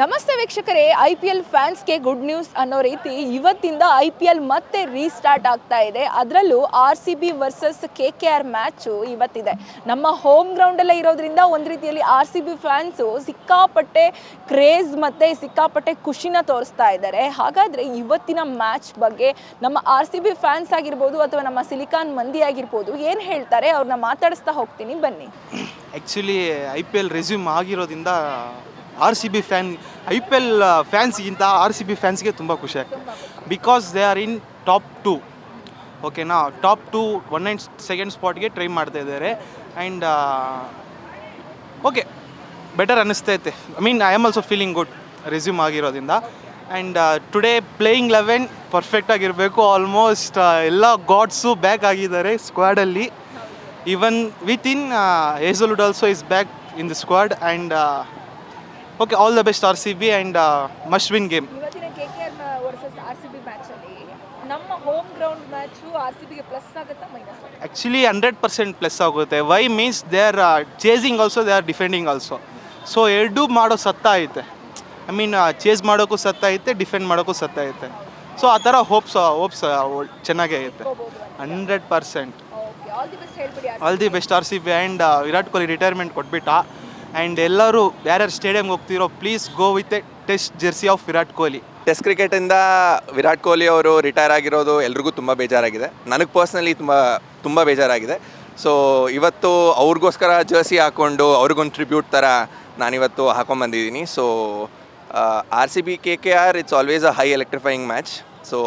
ನಮಸ್ತೆ ವೀಕ್ಷಕರೇ, I P L ಫ್ಯಾನ್ಸ್ಗೆ ಗುಡ್ ನ್ಯೂಸ್ ಅನ್ನೋ ರೀತಿ ಇವತ್ತಿಂದ ಐ ಪಿ ಎಲ್ ಮತ್ತೆ ರೀಸ್ಟಾರ್ಟ್ ಆಗ್ತಾ ಇದೆ. ಅದರಲ್ಲೂ R C B versus K K R match ಇವತ್ತಿದೆ. ನಮ್ಮ ಹೋಮ್ ಗ್ರೌಂಡಲ್ಲೇ ಇರೋದ್ರಿಂದ ಒಂದು ರೀತಿಯಲ್ಲಿ ಆರ್ ಸಿ ಬಿ ಫ್ಯಾನ್ಸು ಸಿಕ್ಕಾಪಟ್ಟೆ ಕ್ರೇಜ್ ಮತ್ತು ಸಿಕ್ಕಾಪಟ್ಟೆ ಖುಷಿನ ತೋರಿಸ್ತಾ ಇದ್ದಾರೆ. ಹಾಗಾದರೆ ಇವತ್ತಿನ ಮ್ಯಾಚ್ ಬಗ್ಗೆ ನಮ್ಮ ಆರ್ ಸಿ ಬಿ ಫ್ಯಾನ್ಸ್ ಆಗಿರ್ಬೋದು ಅಥವಾ ನಮ್ಮ ಸಿಲಿಕಾನ್ ಮಂದಿ ಆಗಿರ್ಬೋದು ಏನು ಹೇಳ್ತಾರೆ? ಅವ್ರನ್ನ ಮಾತಾಡಿಸ್ತಾ ಹೋಗ್ತೀನಿ, ಬನ್ನಿ. Actually I P L resume ಆಗಿರೋದ್ರಿಂದ R C B fan I P L ಫ್ಯಾನ್ಸ್ಗಿಂತ R C B ಫ್ಯಾನ್ಸ್ಗೆ ತುಂಬ ಖುಷಿ ಆಗ್ತದೆ. Because they are in top two ಓಕೆನಾ top two one and second ಸ್ಪಾಟ್ಗೆ try ಮಾಡ್ತಾ ಇದ್ದಾರೆ. And okay better ಅನ್ನಿಸ್ತೈತೆ I mean I am also feeling good resume ಆಗಿರೋದ್ರಿಂದ. And today playing eleven ಪರ್ಫೆಕ್ಟಾಗಿರಬೇಕು almost ಎಲ್ಲ ಗಾಡ್ಸು ಬ್ಯಾಕ್ ಆಗಿದ್ದಾರೆ ಸ್ಕ್ವಾಡಲ್ಲಿ even with in Hazlewood also is back in the squad and okay all the best R C B and must win game ಇವತ್ತಿನ K K R versus R C B ಮ್ಯಾಚಲ್ಲಿ ನಮ್ಮ home ground match R C ಬಿಗೆ plus ಆಗುತ್ತಾ minus actually hundred percent plus ಆಗುತ್ತೆ. Why means they are chasing also they are defending also so ಎರಡೂ ಮಾಡೋ ಸತ್ತ ಐತೆ. I mean chase ಮಾಡೋಕ್ಕೂ ಸತ್ತ ಐತೆ ಡಿಫೆಂಡ್ ಮಾಡೋಕ್ಕೂ ಸತ್ತ ಐತೆ. ಸೊ ಆ ಥರ ಹೋಪ್ಸ್ ಹೋಪ್ಸ್ ಚೆನ್ನಾಗೇ ಐತೆ. Hundred percent all the best R C B and Virat Kohli retirement ಕೊಟ್ಬಿಟ್ಟ. And ಎಲ್ಲರೂ ಯಾರ್ಯಾರು ಸ್ಟೇಡಿಯಂಗೆ ಹೋಗ್ತಿರೋ please go with a test jersey of Virat Kohli test ಕ್ರಿಕೆಟಿಂದ Virat Kohli ಅವರು ರಿಟೈರ್ ಆಗಿರೋದು ಎಲ್ರಿಗೂ ತುಂಬ ಬೇಜಾರಾಗಿದೆ. ನನಗೆ ಪರ್ಸ್ನಲಿ ತುಂಬ ತುಂಬ ಬೇಜಾರಾಗಿದೆ. ಸೊ ಇವತ್ತು ಅವ್ರಿಗೋಸ್ಕರ ಜರ್ಸಿ ಹಾಕ್ಕೊಂಡು ಅವ್ರಿಗೊಂದು ಟ್ರಿಬ್ಯೂಟ್ ಥರ ನಾನಿವತ್ತು ಹಾಕೊಂಬಂದಿದ್ದೀನಿ so R C B K K R it's always a high electrifying match so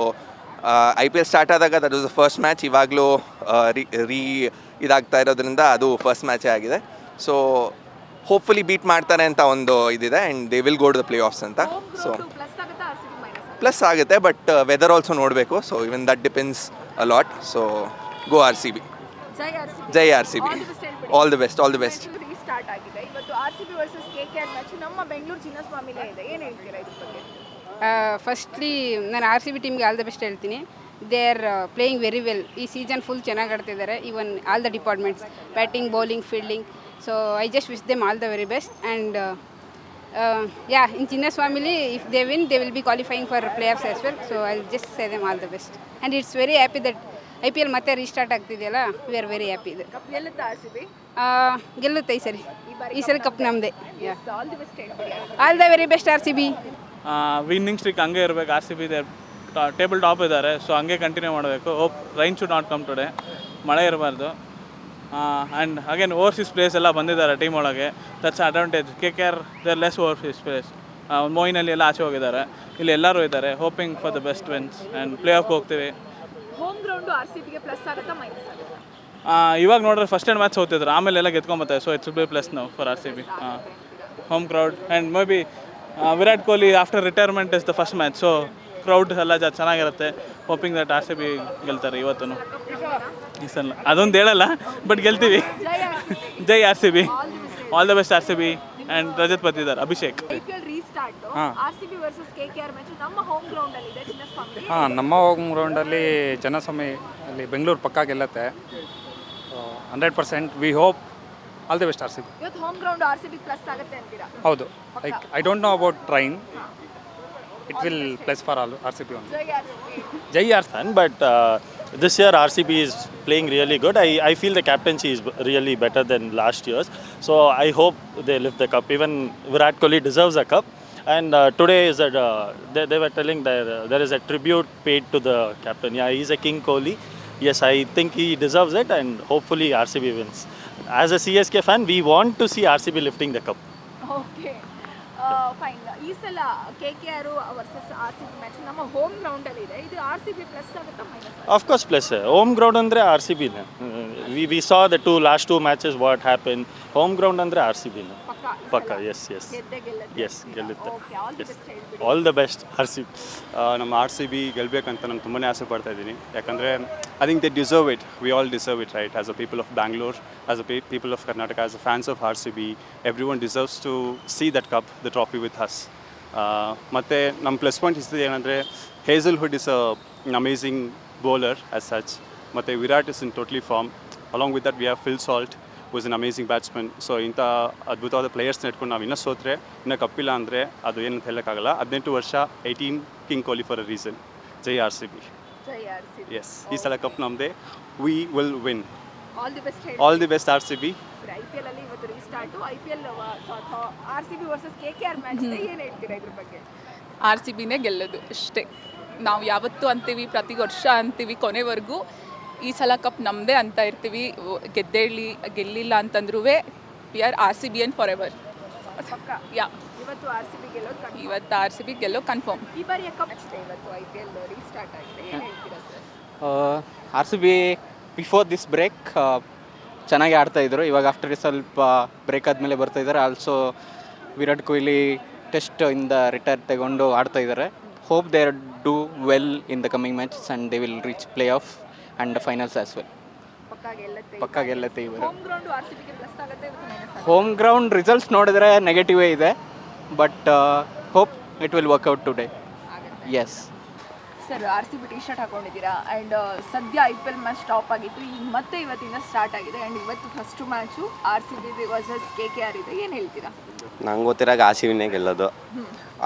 I P L start ಆದಾಗ ದಟ್ ಫಸ್ಟ್ ಮ್ಯಾಚ್ ಇವಾಗಲೂ ರೀ ರೀ ಇದಾಗ್ತಾ ಇರೋದ್ರಿಂದ ಅದು ಫಸ್ಟ್ ಮ್ಯಾಚೇ ಆಗಿದೆ. ಸೊ ಹೋಪ್ಫುಲಿ ಬೀಟ್ ಮಾಡ್ತಾರೆ ಅಂತ ಒಂದು ಇದಿದೆ and they will go to the play offs ಅಂತ ಸೊ ಪ್ಲಸ್ ಆಗುತ್ತಾ ಬಟ್ ವೆದರ್ ಆಲ್ಸೋ ನೋಡಬೇಕು. So even that depends a lot so go R C B Jai R C B Jai R C B all the best all the best start ಆಗಿದೆ. ಇವತ್ತು R C B versus K K R match ನಮ್ಮ ಬೆಂಗಳೂರು ಚಿನ್ನಸ್ವಾಮಿಲೇ ಇದೆ. ಏನು ಹೇಳ್ತೀರಾ ಇದ್ರ ಬಗ್ಗೆ? Firstly ನಾನು R C B ಟೀಮ್ಗೆ ಆಲ್ ದ ಬೆಸ್ಟ್ ಹೇಳ್ತೀನಿ. They are playing very well ಈ ಸೀಸನ್ ಫುಲ್ ಚೆನ್ನಾಗಿ ಆಡ್ತಿದ್ದಾರೆ. Even all the departments batting bowling fielding so I just wish them all the very best and yeah in ಚಿನ್ನಸ್ವಾಮಿಲಿ if they win they will be qualifying for play offs as well so I just say them all the best and it's very happy that I P L ಮತ್ತೆ restart ಆಗ್ತಿದೆಯಲ್ಲ? We are very happy ಇದು R C B ಗೆಲ್ಲುತ್ತೆ ಈ ಸರಿ. ಈ ಸರಿ cup ನಮ್ಮದೇ yeah all the best all the very best R C B winning streak ಹಂಗೆ ಇರಬೇಕು. ಆರ್ ಸಿ ಬಿ ಇದೆ ಟೇಬಲ್ ಟಾಪ್ ಇದ್ದಾರೆ. ಸೊ ಹಂಗೆ ಕಂಟಿನ್ಯೂ ಮಾಡಬೇಕು. Hope rain should not come today ಮಳೆ ಇರಬಾರ್ದು. ಆ್ಯಂಡ್ ಅಗೇನ್ ಓವರ್ಸೀಸ್ ಪ್ಲೇಸ್ ಎಲ್ಲ ಬಂದಿದ್ದಾರೆ ಟೀಮ್ ಒಳಗೆ. That's advantage K K R their less overseas players ಮೋಯಿನಲ್ಲಿ ಎಲ್ಲ ಆಚೆ ಹೋಗಿದ್ದಾರೆ. ಇಲ್ಲಿ ಎಲ್ಲರೂ ಇದ್ದಾರೆ hoping for the best wins and play off ಹೋಗ್ತೀವಿ. ಹೋಮ್ ಗ್ರೌಂಡು ಆರ್ ಸಿ ಬಿಗೆ ಪ್ಲಸ್ ಆಗುತ್ತಾ ಮೈನಸ್ ಆಗುತ್ತಾ? ಆ, ಇವಾಗ ನೋಡ್ರೆ ಫಸ್ಟ್ ಎಂಡ್ ಮ್ಯಾಚ್ ಹೋಗ್ತಿದ್ರು. ಆಮೇಲೆ ಎಲ್ಲ ಗೆದ್ಕೊಂಬತ್ತಾರೆ ಸೊ ಇಟ್ಸ್ ಬಿ ಪ್ಲಸ್ ನಾವು for R C B home crowd and maybe Virat Kohli after retirement is the first match so crowd ಎಲ್ಲ ಜ ಚೆನ್ನಾಗಿರುತ್ತೆ. Hoping that R C B ಗೆಲ್ತಾರೆ ಇವತ್ತು ಈ ಸಲ ಅದೊಂದು ಹೇಳಲ್ಲ ಬಟ್ ಗೆಲ್ತೀವಿ. ಜೈ R C B all the best R C B and Rajat Patidar Abhishek. ಹಾಂ. Restart R versus K K match ನಮ್ಮ ಹೋಮ್ ಗ್ರೌಂಡ್ ಅಲ್ಲಿ ಇದೆ ಚಿನ್ನಸ್ವಾಮಿ ಹಾಂ ನಮ್ಮ ಹೋಮ್ ಗ್ರೌಂಡಲ್ಲಿ ಜನಸ್ವಾಮಿ ಅಲ್ಲಿ ಬೆಂಗಳೂರು ಪಕ್ಕ ಗೆಲ್ಲತ್ತೆ. Hundred percent we hope all the best R C B ಇವತ್ತು ಹೋಮ್ ಗ್ರೌಂಡ್ ಆರ್ ಸಿ ಆಗುತ್ತೆ ಅಂತೀರಾ? ಹೌದು. Like I don't know about train it will plus for all RCP only. Jai Arthan, but uh, this year RCB is playing really good. I, I feel the captaincy is really better than last year's. So I hope they lift the cup. Even Virat Kohli deserves a cup. And uh, today is that uh, they, they were telling that uh, there is a tribute paid to the captain. Yeah, he's a King Kohli. Yes, I think he deserves it, and hopefully RCB wins. As a CSK fan, we want to see RCB lifting the cup. Okay. Fine ಈ ಸಲ K K R versus R C B match ನಮ್ಮ home ground ಅಲ್ಲಿ ಇದೆ. ಇದು R C B plus ಆಗುತ್ತಾ minus of course plus home ground home R C ಬಿನೇ we we saw the two last two matches what happen home ground ಅಂದ್ರೆ R C ಬಿನೇ. ಪಕ್ಕ yes yes yes. ಗೆಲ್ಲುತ್ತೆ. Yes, ಗೆಲ್ಲುತ್ತೆ. Okay all the best R C. ಆ, ನಮ್ಮ R C B ಗೆಲ್ಲಬೇಕಂತ ನಾನು ತುಂಬಾ ಆಸೆ ಪಡ್ತಾ ಇದ್ದೀನಿ. ಯಾಕಂದರೆ I think they deserve it we all deserve it right as a people of Bangalore as a people of Karnataka as a fans of R C B to see deserves to see that cup the trophy with ಮತ್ತು ನಮ್ಮ plus point ಇಸ್ತದೆ ಏನಂದರೆ Hazlewood is a amazing bowler as such ಮತ್ತು Virat is in totally form along with that we have Phil Salt was an amazing batsman so ಇಂಥ ಅದ್ಭುತವಾದ ಪ್ಲೇಯರ್ಸ್ನ ಇಟ್ಕೊಂಡು ನಾವು ಇನ್ನೂ ಸೋತ್ರೆ ಇನ್ನೂ ಕಪ್ಪಿಲ್ಲ ಅಂದರೆ ಅದು ಏನಂತ ಹೇಳೋಕ್ಕಾಗಲ್ಲ. ಹದಿನೆಂಟು ವರ್ಷ eighteen king Kohli for a reason Jai R C B ಜೈ ಆರ್ ಸಿ ಬಿ ಎಸ್ ಈ ಸಲ ಕಪ್ ನಮ್ಮದೇ we will win all the best all the best R C B I P L ಅಲ್ಲಿ ಇವತ್ತು restart I P L R C B versus K K R match ಇದೆ ಏನು ಹೇಳ್ತೀರಾ ಇದ್ರ ಬಗ್ಗೆ? ಆರ್ ಸಿ ಬಿನೇ ಗೆಲ್ಲೋದು ಅಷ್ಟೇ. ನಾವು ಯಾವತ್ತೂ ಅಂತೀವಿ ಪ್ರತಿ ವರ್ಷ ಅಂತೀವಿ ಕೊನೆವರೆಗೂ ಈ ಸಲ ಕಪ್ ನಮ್ಮದೇ ಅಂತ ಇರ್ತೀವಿ. ಗೆದ್ದೇಳಿ ಗೆಲ್ಲಿಲ್ಲ ಅಂತಂದ್ರೂ we are R C B and forever yeah. ಇವತ್ತು ಆರ್ ಸಿ ಬಿ ಗೆಲ್ಲೋದು. ಇವತ್ತು ಆರ್ ಸಿ ಬಿ ಗೆಲ್ಲೋ ಕನ್ಫರ್ಮ್ ಈ ಬಾರಿ ಕಪ್ ಅಷ್ಟೇ ಇವತ್ತು ಐ ಪಿ ಎಲ್ ರೀಸ್ಟಾರ್ಟ್ ಆಗಿದೆ. ಏನು ಹೇಳ್ತೀರಾ sir R C B before this break ಚೆನ್ನಾಗಿ ಆಡ್ತಾ ಇದ್ರು. ಇವಾಗ ಆಫ್ಟರ್ ಸ್ವಲ್ಪ ಬ್ರೇಕ್ ಆದಮೇಲೆ ಬರ್ತಾ ಇದ್ದಾರೆ. ಆಲ್ಸೋ ವಿರಾಟ್ ಕೊಹ್ಲಿ ಟೆಸ್ಟ್ ಇಂದ ರಿಟೈರ್ ತಗೊಂಡು ಆಡ್ತಾ ಇದ್ದಾರೆ. Hope they are do well in the coming match and they will reach play off and finals as well ಪಕ್ಕ ಗೆಲ್ಲತ್ತೆ ಪಕ್ಕ ಗೆಲ್ಲತ್ತೆ ಇವರು ಹೋಮ್ ಗ್ರೌಂಡ್ ರಿಸಲ್ಟ್ಸ್ ನೋಡಿದ್ರೆ ನೆಗೆಟಿವೇ ಇದೆ but hope it will work out today yes sir R C B T shirt ಹಾಕೊಂಡಿದ್ದೀರಾ and ಸದ್ಯ I P L match stop ಆಗಿತ್ತು. ಈಗ ಮತ್ತೆ ಇವತ್ತಿಂದ ಸ್ಟಾರ್ಟ್ ಆಗಿದೆ. ಆ್ಯಂಡ್ ಇವತ್ತು first match R C B versus K K R ಇದೆ. ಏನು ಹೇಳ್ತೀರಾ? ನಂಗೆ ಗೊತ್ತಿರಾಗ ಆರ್ ಸಿ ಬಿನೇ ಗೆಲ್ಲೋದು.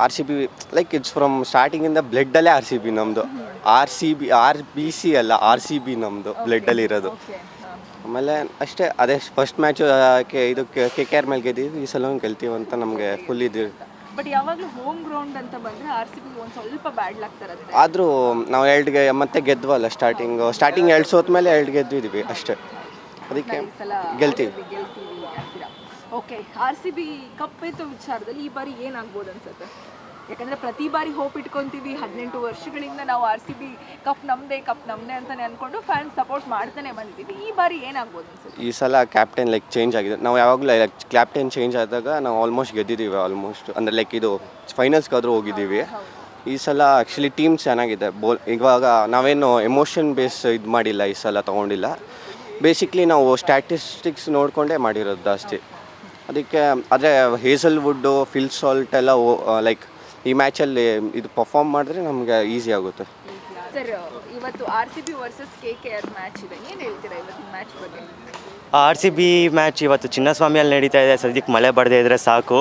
R C B like it's from ಸ್ಟಾರ್ಟಿಂಗಿಂದ ಬ್ಲಡ್ಡಲ್ಲೇ ಆರ್ ಸಿ ಬಿ ನಮ್ಮದು R C B R B C ಅಲ್ಲ ಆರ್ ಸಿ ಬಿ ನಮ್ಮದು ಬ್ಲಡ್ಡಲ್ಲಿ ಇರೋದು. ಆಮೇಲೆ ಅಷ್ಟೇ ಅದೇ ಫಸ್ಟ್ ಮ್ಯಾಚು ಇದು ಕೆ ಕೆ ಆರ್ ಮೇಲೆ ಗೆದ್ದೀವಿ ಈ ಸಲ ಗೆಲ್ತೀವಿ ಅಂತ ನಮಗೆ ಫುಲ್ ಇದು ಬಟ್ ಯಾವಾಗಲೂ ಹೋಮ್ ಗ್ರೌಂಡ್ ಅಂತ ಬಂದರೆ ಆರ್ ಸಿ ಬಿ ಒಂದು ಸ್ವಲ್ಪ ಬ್ಯಾಡ್ ಲಕ್ ತರುತ್ತೆ. ಆದರೂ ನಾವು ಎರಡ್ಗೆ ಮತ್ತೆ ಗೆದ್ವಲ್ಲ ಸ್ಟಾರ್ಟಿಂಗ್ ಸ್ಟಾರ್ಟಿಂಗ್ ಎರಡು ಸೋತ ಮೇಲೆ ಎರಡು ಗೆದ್ದಿದ್ವಿ ಅಷ್ಟೇ. ಅದಕ್ಕೆ ಈ ಸಲ ಗೆಲ್ತೀವಿ. ಗೆಲ್ತೀವಿ ಅಂತೀರಾ? Okay R C B cup ಎತ್ತೋ ವಿಚಾರದಲ್ಲಿ ಈ ಬಾರಿ ಏನಾಗ್ಬೋದು ಅನ್ಸುತ್ತೆ? ಯಾಕಂದ್ರೆ ಪ್ರತಿ ಬಾರಿ ಹೋಪ್ ಇಟ್ಕೊಂತೀವಿ. ಹದಿನೆಂಟು ವರ್ಷಗಳಿಂದ ನಾವು ಆರ್ ಸಿ ಬಿ ಕಪ್ ನಮ್ದೇ ಕಪ್ ನಮ್ದೇ ಅಂತಾನೆ ಅನ್ಕೊಂಡು ಫ್ಯಾನ್ಸ್ ಸಪೋರ್ಟ್ ಮಾಡ್ತಾನೆ ಬಂದಿದ್ದೀವಿ. ಈ ಬಾರಿ ಏನಾಗ್ಬೋದು ಅನ್ಸುತ್ತೆ? ಈ ಸಲ ಕ್ಯಾಪ್ಟನ್ ಲೈಕ್ ಚೇಂಜ್ ಆಗಿದೆ. ನಾವು ಯಾವಾಗಲೂ ಲೈಕ್ ಕ್ಯಾಪ್ಟನ್ ಚೇಂಜ್ ಆದಾಗ ನಾವು ಆಲ್ಮೋಸ್ಟ್ ಗೆದ್ದಿದ್ದೀವಿ ಆಲ್ಮೋಸ್ಟ್ ಅಂದರೆ ಲೈಕ್ ಇದು ಫೈನಲ್ಸ್ಗಾದರೂ ಹೋಗಿದ್ದೀವಿ. ಈ ಸಲ ಆ್ಯಕ್ಚುಲಿ ಟೀಮ್ ಚೆನ್ನಾಗಿದೆ. ಬೋಲ್ ಇವಾಗ ನಾವೇನು ಎಮೋಷನ್ ಬೇಸ್ ಇದು ಮಾಡಿಲ್ಲ ಈ ಸಲ ತೊಗೊಂಡಿಲ್ಲ. ಬೇಸಿಕ್ಲಿ ನಾವು ಸ್ಟ್ಯಾಟಿಸ್ಟಿಕ್ಸ್ ನೋಡಿಕೊಂಡೇ ಮಾಡಿರೋದು ಜಾಸ್ತಿ ಅದಕ್ಕೆ ಆದರೆ ಹೇಸಲ್ವುಡ್ಡು ಫಿಲ್ ಸಾಲ್ಟ್ ಎಲ್ಲ ಲೈಕ್ ಈ ಮ್ಯಾಚಲ್ಲಿ ಇದು ಪರ್ಫಾರ್ಮ್ ಮಾಡಿದ್ರೆ ನಮಗೆ ಈಸಿ ಆಗುತ್ತೆ. ಸರ್ ಇವತ್ತು R C B versus K K R match ಇದೆ. ಏನು ಹೇಳ್ತೀರಾ ಇವತ್ತಿನ ಮ್ಯಾಚ್ ಬಗ್ಗೆ? ಆರ್ ಸಿ ಬಿ ಮ್ಯಾಚ್ ಇವತ್ತು ಚಿನ್ನಸ್ವಾಮಿಯಲ್ಲಿ ನಡೀತಾ ಇದೆ. ಸದ್ಯಕ್ಕೆ ಮಳೆ ಬರದೇ ಇದ್ದರೆ ಸಾಕು.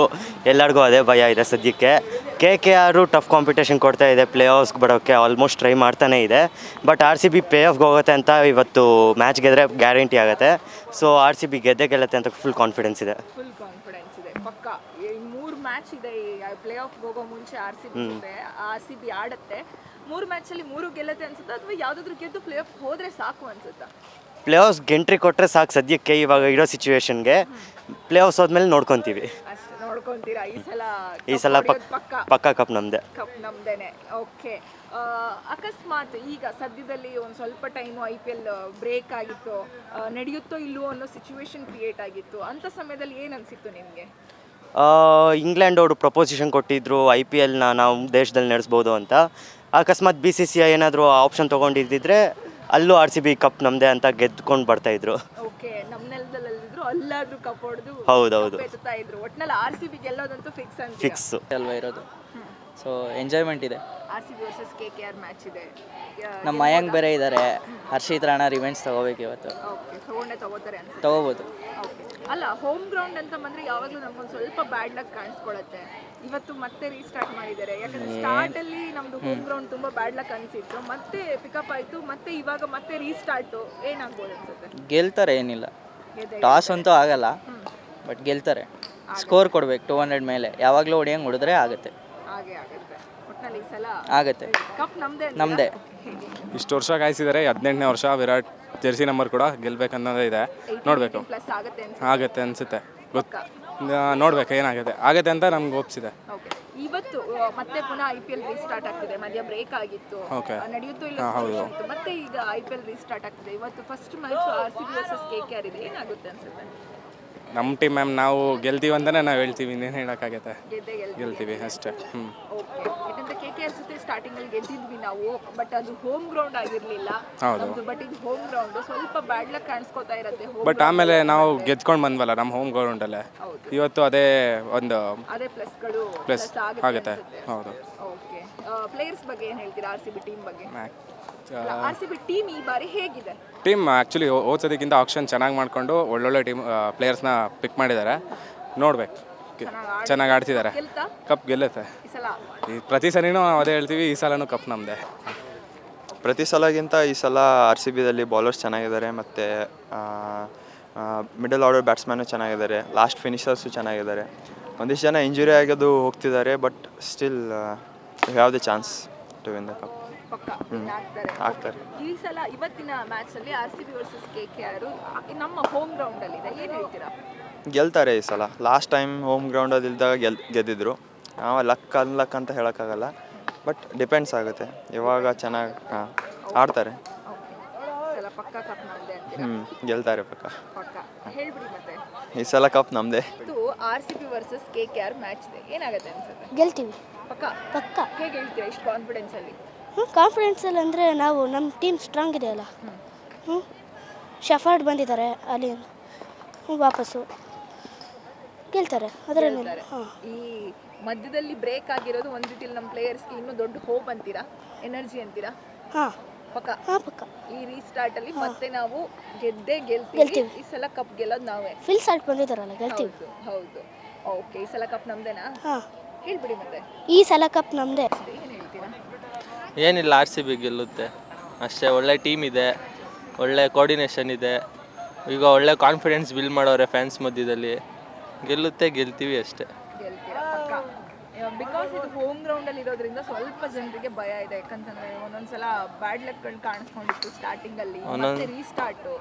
ಎಲ್ಲರಿಗೂ ಅದೇ ಭಯ ಇದೆ ಸದ್ಯಕ್ಕೆ. K K R tough competition ಕೊಡ್ತಾ ಇದೆ. ಪ್ಲೇ ಆಫ್ಸ್ಗೆ ಬರೋಕ್ಕೆ ಆಲ್ಮೋಸ್ಟ್ ಟ್ರೈ ಮಾಡ್ತಾನೆ ಇದೆ. But R C B play ಆಫ್ಗೆ ಹೋಗುತ್ತೆ ಅಂತ ಇವತ್ತು ಮ್ಯಾಚ್ ಗೆದ್ರೆ ಗ್ಯಾರಂಟಿ ಆಗುತ್ತೆ. ಸೊ ಆರ್ ಸಿ ಬಿ ಗೆದ್ದೇ ಗೆಲ್ಲತ್ತೆ ಅಂತ ಫುಲ್ ಕಾನ್ಫಿಡೆನ್ಸ್ ಇದೆ. ಫುಲ್ ಕಾನ್ಫಿಡೆನ್ಸ್ ಇದೆ. ಪಕ್ಕ? ಮ್ಯಾಚ್ ಇದೆ ಈ ಪ್ಲೇ ಆಫ್ ಹೋಗೋ ಮುಂಚೆ ಆರ್ ಸಿ ಬಿ ಜೊತೆ. ಆರ್ ಸಿ ಬಿ ಆಡುತ್ತೆ. ಮೂರು ಮ್ಯಾಚಲ್ಲಿ ಮೂರು ಗೆಲ್ಲತ್ತೆ ಅನ್ಸುತ್ತಾ ಅಥವಾ ಯಾವುದಾದ್ರೂ ಗೆದ್ದು ಪ್ಲೇ ಆಫ್ ಹೋದ್ರೆ ಸಾಕು ಅನ್ಸುತ್ತಾ? ಪ್ಲೇ ಆಫ್ಸ್ ಗೆಂಟ್ರಿ ಕೊಟ್ಟರೆ ಸಾಕು ಸದ್ಯಕ್ಕೆ ಇವಾಗ ಇರೋ ಸಿಚುವೇಶನ್ಗೆ ಪ್ಲೇ ಆಫ್ಸ್ ಹೋದ್ಮೇಲೆ ನೋಡ್ಕೊತೀವಿ. ಅಷ್ಟೇ ನೋಡ್ಕೊಂತೀರಾ? ಈ ಸಲ ಈ cup ಸಲ ಪಕ್ ಹೊಡ್ಯೋದ್ ಪಕ್ಕ. ಪಕ್ಕ ಕಪ್ ನಮ್ದೆ. ಕಪ್ ನಮ್ದೇನೆ. ಓಕೆ ಅಕಸ್ಮಾತ್ ಈಗ ಸದ್ಯದಲ್ಲಿ ಒಂದು ಸ್ವಲ್ಪ time I P L break ಆಗಿತ್ತು ಆ, ನಡೆಯುತ್ತೋ ಇಲ್ವೋ ಅನ್ನೋ ಸಿಚುವೇಶನ್ ಕ್ರಿಯೇಟ್ ಆಗಿತ್ತು. ಅಂತ ಸಮಯದಲ್ಲಿ ಏನು ಅನ್ಸಿತ್ತು ನಿಮಗೆ? ಇಂಗ್ಲೆಂಡ್ ಅವರು ಪ್ರಪೋಸಿಷನ್ ಕೊಟ್ಟಿದ್ದರು ಐ ಪಿ ಎಲ್ನ ನಾವು ದೇಶದಲ್ಲಿ ನಡೆಸ್ಬೋದು ಅಂತ. ಅಕಸ್ಮಾತ್ ಬಿ ಸಿ ಸಿ ಐ ಏನಾದರೂ ಆಪ್ಷನ್ ತೊಗೊಂಡಿದ್ದಿದ್ರೆ ಅಲ್ಲೂ ಆರ್ ಸಿ ಬಿ ಕಪ್ ನಮ್ಮದೇ ಅಂತ ಗೆದ್ಕೊಂಡು ಬರ್ತಾಯಿದ್ರು ಓಕೆ ನಮ್ಮ ನೆಲದಲ್ಲಿದ್ರು ಅಲ್ಲಾದ್ರೂ ಕಪ್ ಹೊಡೆದು ಹೌದೌದು. ಎತ್ತುತ್ತಾ ಇದ್ರು. ಒಟ್ನಲ್ಲಿ ಆರ್ ಸಿ ಬಿ ಗೆಲ್ಲೋದಂತೂ ಫಿಕ್ಸ್ ಅಂತ ಫಿಕ್ಸು ಅಲ್ವಾ ಇರೋದು? ಸೊ ಎಂಜಾಯ್ಮೆಂಟ್ ಇದೆ. R C B versus K K R match ಇದೆ. ನಮ್ಮ ಮಯಾಂಕ್ ಬೇರೆ ಇದ್ದಾರೆ ಹರ್ಷಿತ್ ರಾಣಾ ರಿವೆಂಜ್ ತಗೋಬೇಕು ಇವತ್ತು. ಓಕೆ ತಗೊಂಡೇ ತಗೋತಾರೆ ಅನ್ಸುತ್ತೆ. ತಗೋಬೋದು. ಓಕೆ. ಅಲ್ಲ ಹೋಮ್ ಗ್ರೌಂಡ್ ಅಂತ ಬಂದ್ರೆ ಯಾವಾಗಲೂ ನಮ್ಗೊಂದು ಸ್ವಲ್ಪ ಬ್ಯಾಡ್ ಲಕ್ ಕಾಣಿಸ್ಕೊಳತ್ತೆ. ಇವತ್ತು ಮತ್ತೆ ರೀಸ್ಟಾರ್ಟ್ ಮಾಡಿದ್ದಾರೆ. ಯಾಕಂದ್ರೆ ಸ್ಟಾರ್ಟ್ ಅಲ್ಲಿ ನಮ್ದು ಹೋಮ್ ಗ್ರೌಂಡ್ ತುಂಬಾ ಬ್ಯಾಡ್ ಲಕ್ ಅನ್ಸಿತ್ತು. ಮತ್ತೆ ಪಿಕಪ್ ಆಯ್ತು ಮತ್ತೆ ಇವಾಗ ಮತ್ತೆ ರೀಸ್ಟಾರ್ಟ್ ಏನಾಗ್ಬೋದು ಅನ್ಸುತ್ತೆ? ಗೆಲ್ತಾರೆ ಏನಿಲ್ಲ. ಟಾಸ್ ಅಂತೂ ಆಗಲ್ಲ ಬಟ್ ಗೆಲ್ತಾರೆ. ಸ್ಕೋರ್ ಕೊಡ್ಬೇಕು ಟೂ ಹಂಡ್ರೆಡ್ ಮೇಲೆ. ಯಾವಾಗಲೂ ಹೊಡಿಯಂಗೆ ಹೊಡೆದ್ರೆ ಆಗುತ್ತೆ. ಹಾಗೆ ಆಗುತ್ತೆ. ಒಟ್ನಲ್ಲಿ ಈ ಸಲ ಆಗುತ್ತೆ. ಕಪ್ ನಮ್ದೇ ನಮ್ದೇ. ಇಷ್ಟು ವರ್ಷ ಕಾಯಿಸಿದ್ದಾರೆ ಹದಿನೆಂಟನೇ ವರ್ಷ ವಿರಾಟ್ ಜೆರ್ಸಿ ನಂಬರ್ ಕೂಡ ಗೆಲ್ಬೇಕನ್ನೋದೇ ಇದೆ. ನೋಡಬೇಕು. ಪ್ಲಸ್ ಆಗುತ್ತೆ ಅನ್ಸುತ್ತೆ. ಆಗುತ್ತೆ ಅನಿಸುತ್ತೆ. ಗೊತ್ತು ನೋಡ್ಬೇಕು ಏನಾಗುತ್ತೆ. ಆಗುತ್ತೆ ಅಂತ ನಮ್ಗೆ ಒಪ್ಸಿದೆ ಓಕೆ. ಇವತ್ತು ಆ, ಮತ್ತೆ ಪುನಃ ಐ ಪಿ ಎಲ್ ರೀಸ್ಟಾರ್ಟ್ ಆಗ್ತಿದೆ. ಮಧ್ಯ ಬ್ರೇಕ್ ಆಗಿತ್ತು. Okay. ಆ, ನಡೆಯುತ್ತೋ ಇಲ್ಲ ಹೌದು. situation ಇತ್ತು. ಮತ್ತೆ ಈಗ ಐ ಪಿ ಎಲ್ ರೀಸ್ಟಾರ್ಟ್ ಆಗ್ತಿದೆ. ಇವತ್ತು first match R C B versus K K R ಇದೆ ಏನಾಗುತ್ತೆ ಅನ್ಸುತ್ತೆ? ನಮ್ಮ ಟೀಮ್ ಮ್ಯಾಮ್ ನಾವು ಗೆಲ್ತೀವಿ ಅಂತಲೇ ನಾವು ಹೇಳ್ತೀವಿ ಇನ್ನೇನು ಹೇಳೋಕ್ಕಾಗತ್ತೆ? ಗೆಲ್ತೀವಿ. ಅಷ್ಟೇ. ಹ್ಞೂ ಓಕೆ ಯಾಕಂದ್ರೆ ಕೆ ಕೆ ಆರ್ ಜೊತೆ ಸ್ಟಾರ್ಟಿಂಗ್ ಅಲ್ಲಿ ಗೆದ್ದಿದ್ವಿ ನಾವು ಬಟ್ ಅದು ಹೋಮ್ ಗ್ರೌಂಡ್ ಆಗಿರ್ಲಿಲ್ಲ. ಹೌದು. ಬಟ್ ಇದು ಹೋಮ್ ಗ್ರೌಂಡ್ ಸ್ವಲ್ಪ ಬ್ಯಾಡ್ ಲಕ್ ಕಾಣಿಸ್ಕೊತಾ ಇರತ್ತೆ home ಬಟ್ ಆಮೇಲೆ ನಾವು ಗೆದ್ಕೊಂಡು ಬಂದ್ವಲ್ಲ ನಮ್ಮ ಹೋಮ್ ಗ್ರೌಂಡಲ್ಲೇ. ಇವತ್ತು ಅದೇ ಒಂದು ಅದೇ ಪ್ಲಸ್ಗಳು ಪ್ಲಸ್ ಆಗುತ್ತೆ ಆಗುತ್ತೆ. ಹೌದು. ಓಕೆ ಪ್ಲೇಯರ್ಸ್ ಬಗ್ಗೆ ಏನು ಹೇಳ್ತೀರಾ? ಆರ್ ಸಿ ಬಿ ಟೀಮ್ ಬಗ್ಗೆ. ಆರ್ ಸಿ ಬಿ ಟೀಮ್ ಈ ಬಾರಿ ಹೇಗಿದೆ? ಟೀಮ್ ಆ್ಯಕ್ಚುಲಿ ಓದ್ಸೋದಕ್ಕಿಂತ ಆಪ್ಷನ್ ಚೆನ್ನಾಗಿ ಮಾಡಿಕೊಂಡು ಒಳ್ಳೊಳ್ಳೆ ಟೀಮ್ ಪ್ಲೇಯರ್ಸ್ನ ಪಿಕ್ ಮಾಡಿದ್ದಾರೆ. ನೋಡ್ಬೇಕು. ಚೆನ್ನಾಗಿ ಆಡ್ತಿದ್ದಾರೆ. ಕಪ್ ಗೆಲ್ಲುತ್ತೆ. ಈ ಪ್ರತಿ ಸಲನೂ ನಾವು ಅದೇ ಹೇಳ್ತೀವಿ ಈ ಸಲನೂ ಕಪ್ ನಮ್ಮದೇ ಪ್ರತಿ ಸಲಗಿಂತ ಈ ಸಲ ಆರ್ ಸಿ ಬಿದಲ್ಲಿ ಬೌಲರ್ಸ್ ಚೆನ್ನಾಗಿದ್ದಾರೆ ಮತ್ತು ಮಿಡಲ್ ಆರ್ಡರ್ ಬ್ಯಾಟ್ಸ್ಮನ್ನು ಚೆನ್ನಾಗಿದ್ದಾರೆ ಲಾಸ್ಟ್ ಫಿನಿಷರ್ಸು ಚೆನ್ನಾಗಿದ್ದಾರೆ. ಒಂದಿಷ್ಟು ಜನ ಇಂಜುರಿ ಆಗೋದು ಹೋಗ್ತಿದ್ದಾರೆ but still have the chance to win the cup ಪಕ್ಕ ಆಗ್ತಾರೆ. ಈ ಸಲ ಇವತ್ತಿನ ಮ್ಯಾಚ್ ಅಲ್ಲಿ R C B versus K K R ನಮ್ಮ ಹೋಮ್ ಗ್ರೌಂಡ್ ಅಲ್ಲಿ ಇದೆ. ಏನ್ ಹೇಳ್ತೀರಾ? ಗೆಲ್ತಾರೆ ಈ ಸಲ. ಲಾಸ್ಟ್ ಟೈಮ್ ಹೋಮ್ ಗ್ರೌಂಡ್ ಇದ್ದಾಗ ಗೆಲ್ ಗೆದ್ದಿದ್ರು. ಆ ಲಕ್ ಅನ್ಲಕ್ ಅಂತ ಹೇಳೋಕ್ಕಾಗಲ್ಲ. ಬಟ್ ಡಿಪೆಂಡ್ಸ್ ಆಗುತ್ತೆ. ಇವಾಗ ಚೆನ್ನಾಗಿ ಹಾಂ ಆಡ್ತಾರೆ. ಈ ಸಲ ಪಕ್ಕ ಕಪ್ ನಮ್ದೆ ಅಂತೀರಾ? ಹ್ಞೂ ಗೆಲ್ತಾರೆ ಪಕ್ಕ. ಪಕ್ಕ. ಹೇಳ್ಬಿಡಿ ಮತ್ತೆ. ಈ ಸಲ ಕಪ್ ನಮ್ಮದೇ ಇದು R C B versus K K R match ಇದೆ. ಏನಾಗುತ್ತೆ ಅನ್ಸುತ್ತೆ? ಗೆಲ್ತೀವಿ. ಪಕ್ಕ? ಪಕ್ಕ. ಹೇಗೆ ಹೇಳ್ತೀರಾ ಇಷ್ಟು ಕಾನ್ಫಿಡೆನ್ಸ್ ಅಲ್ಲಿ? ಹ್ಞೂ ಕಾನ್ಫಿಡೆನ್ಸಲ್ಲಿ ಅಂದರೆ ನಾವು ನಮ್ಮ ಟೀಮ್ ಸ್ಟ್ರಾಂಗ್ ಇದೆಯಲ್ಲ. ಹ್ಞೂ ಶಫರ್ಡ್ ಬಂದಿದ್ದಾರೆ ಅಲ್ಲಿ ಹ್ಞೂ ವಾಪಸ್ಸು. ಗೆಲ್ತಾರೆ ಅದರನ್ನೆಲ್ಲ ಗೆಲ್ತಾರೆ. ಹಾಂ ಈ ಮಧ್ಯದಲ್ಲಿ ಬ್ರೇಕ್ ಆಗಿರೋದು ಒಂದು ರೀತಿಯಲ್ಲಿ ನಮ್ಮ ಪ್ಲೇಯರ್ಸ್ಗೆ ಇನ್ನೂ ದೊಡ್ಡ ಹೋಪ್ ಅಂತೀರಾ? ಎನರ್ಜಿ ಅಂತೀರಾ? ಹಾಂ. ಪಕ್ಕ? ಹಾಂ ಪಕ್ಕ. ಈ ರೀಸ್ಟಾರ್ಟ್ ಅಲ್ಲಿ ಮತ್ತೆ ನಾವು ಗೆದ್ದೇ ಗೆಲ್ತೀವಿ. ಗೆಲ್ತೀವಿ. ಈ ಸಲ ಕಪ್ ಗೆಲ್ಲೋದು ನಾವೇ. ಫಿಲ್ ಸಾಲ್ಟ್ ಬಂದಿದ್ದಾರಲ್ಲ ಗೆಲ್ತೀವಿ. ಹೌದು ಹೌದು. ಓಕೆ ಈ ಸಲ ಕಪ್ ನಮ್ದೇನಾ? ಹಾಂ. ಹೇಳ್ಬಿಡಿ ಮತ್ತೆ. ಈ ಸಲ ಕಪ್ ನಮ್ಮದೇ ಏನಿಲ್ಲ ಆರ್ ಸಿ ಬಿ ಗೆಲ್ಲುತ್ತೆ. ಅಷ್ಟೇ ಒಳ್ಳೆ ಟೀಮ್ ಇದೆ ಒಳ್ಳೆ ಕೋರ್ಡಿನೇಷನ್ ಇದೆ. ಈಗ ಒಳ್ಳೆ ಕಾನ್ಫಿಡೆನ್ಸ್ ಬಿಲ್ಡ್ ಮಾಡೋರೆ ಫ್ಯಾನ್ಸ್ ಮಧ್ಯದಲ್ಲಿ. ಗೆಲ್ಲುತ್ತೆ ಗೆಲ್ತೀವಿ ಅಷ್ಟೇ. ಗೆಲ್ತೀರಾ ಪಕ್ಕ? ಬಿಕಾಸ್ ಇದು ಹೋಮ್ ಗ್ರೌಂಡ್ ಅಲ್ಲಿ ಇರೋದ್ರಿಂದ ಸ್ವಲ್ಪ ಜನರಿಗೆ ಭಯ ಇದೆ. ಯಾಕಂತಂದ್ರೆ ಒಂದೊಂದ್ಸಲ ಬ್ಯಾಡ್ ಲಕ್ಗಳು ಕಾಣಿಸ್ಕೊಂಡಿತ್ತು ಸ್ಟಾರ್ಟಿಂಗ್ ಅಲ್ಲಿ. ಒಂದೊಂದ್- ಮತ್ತೆ ರೀಸ್ಟಾರ್ಟ್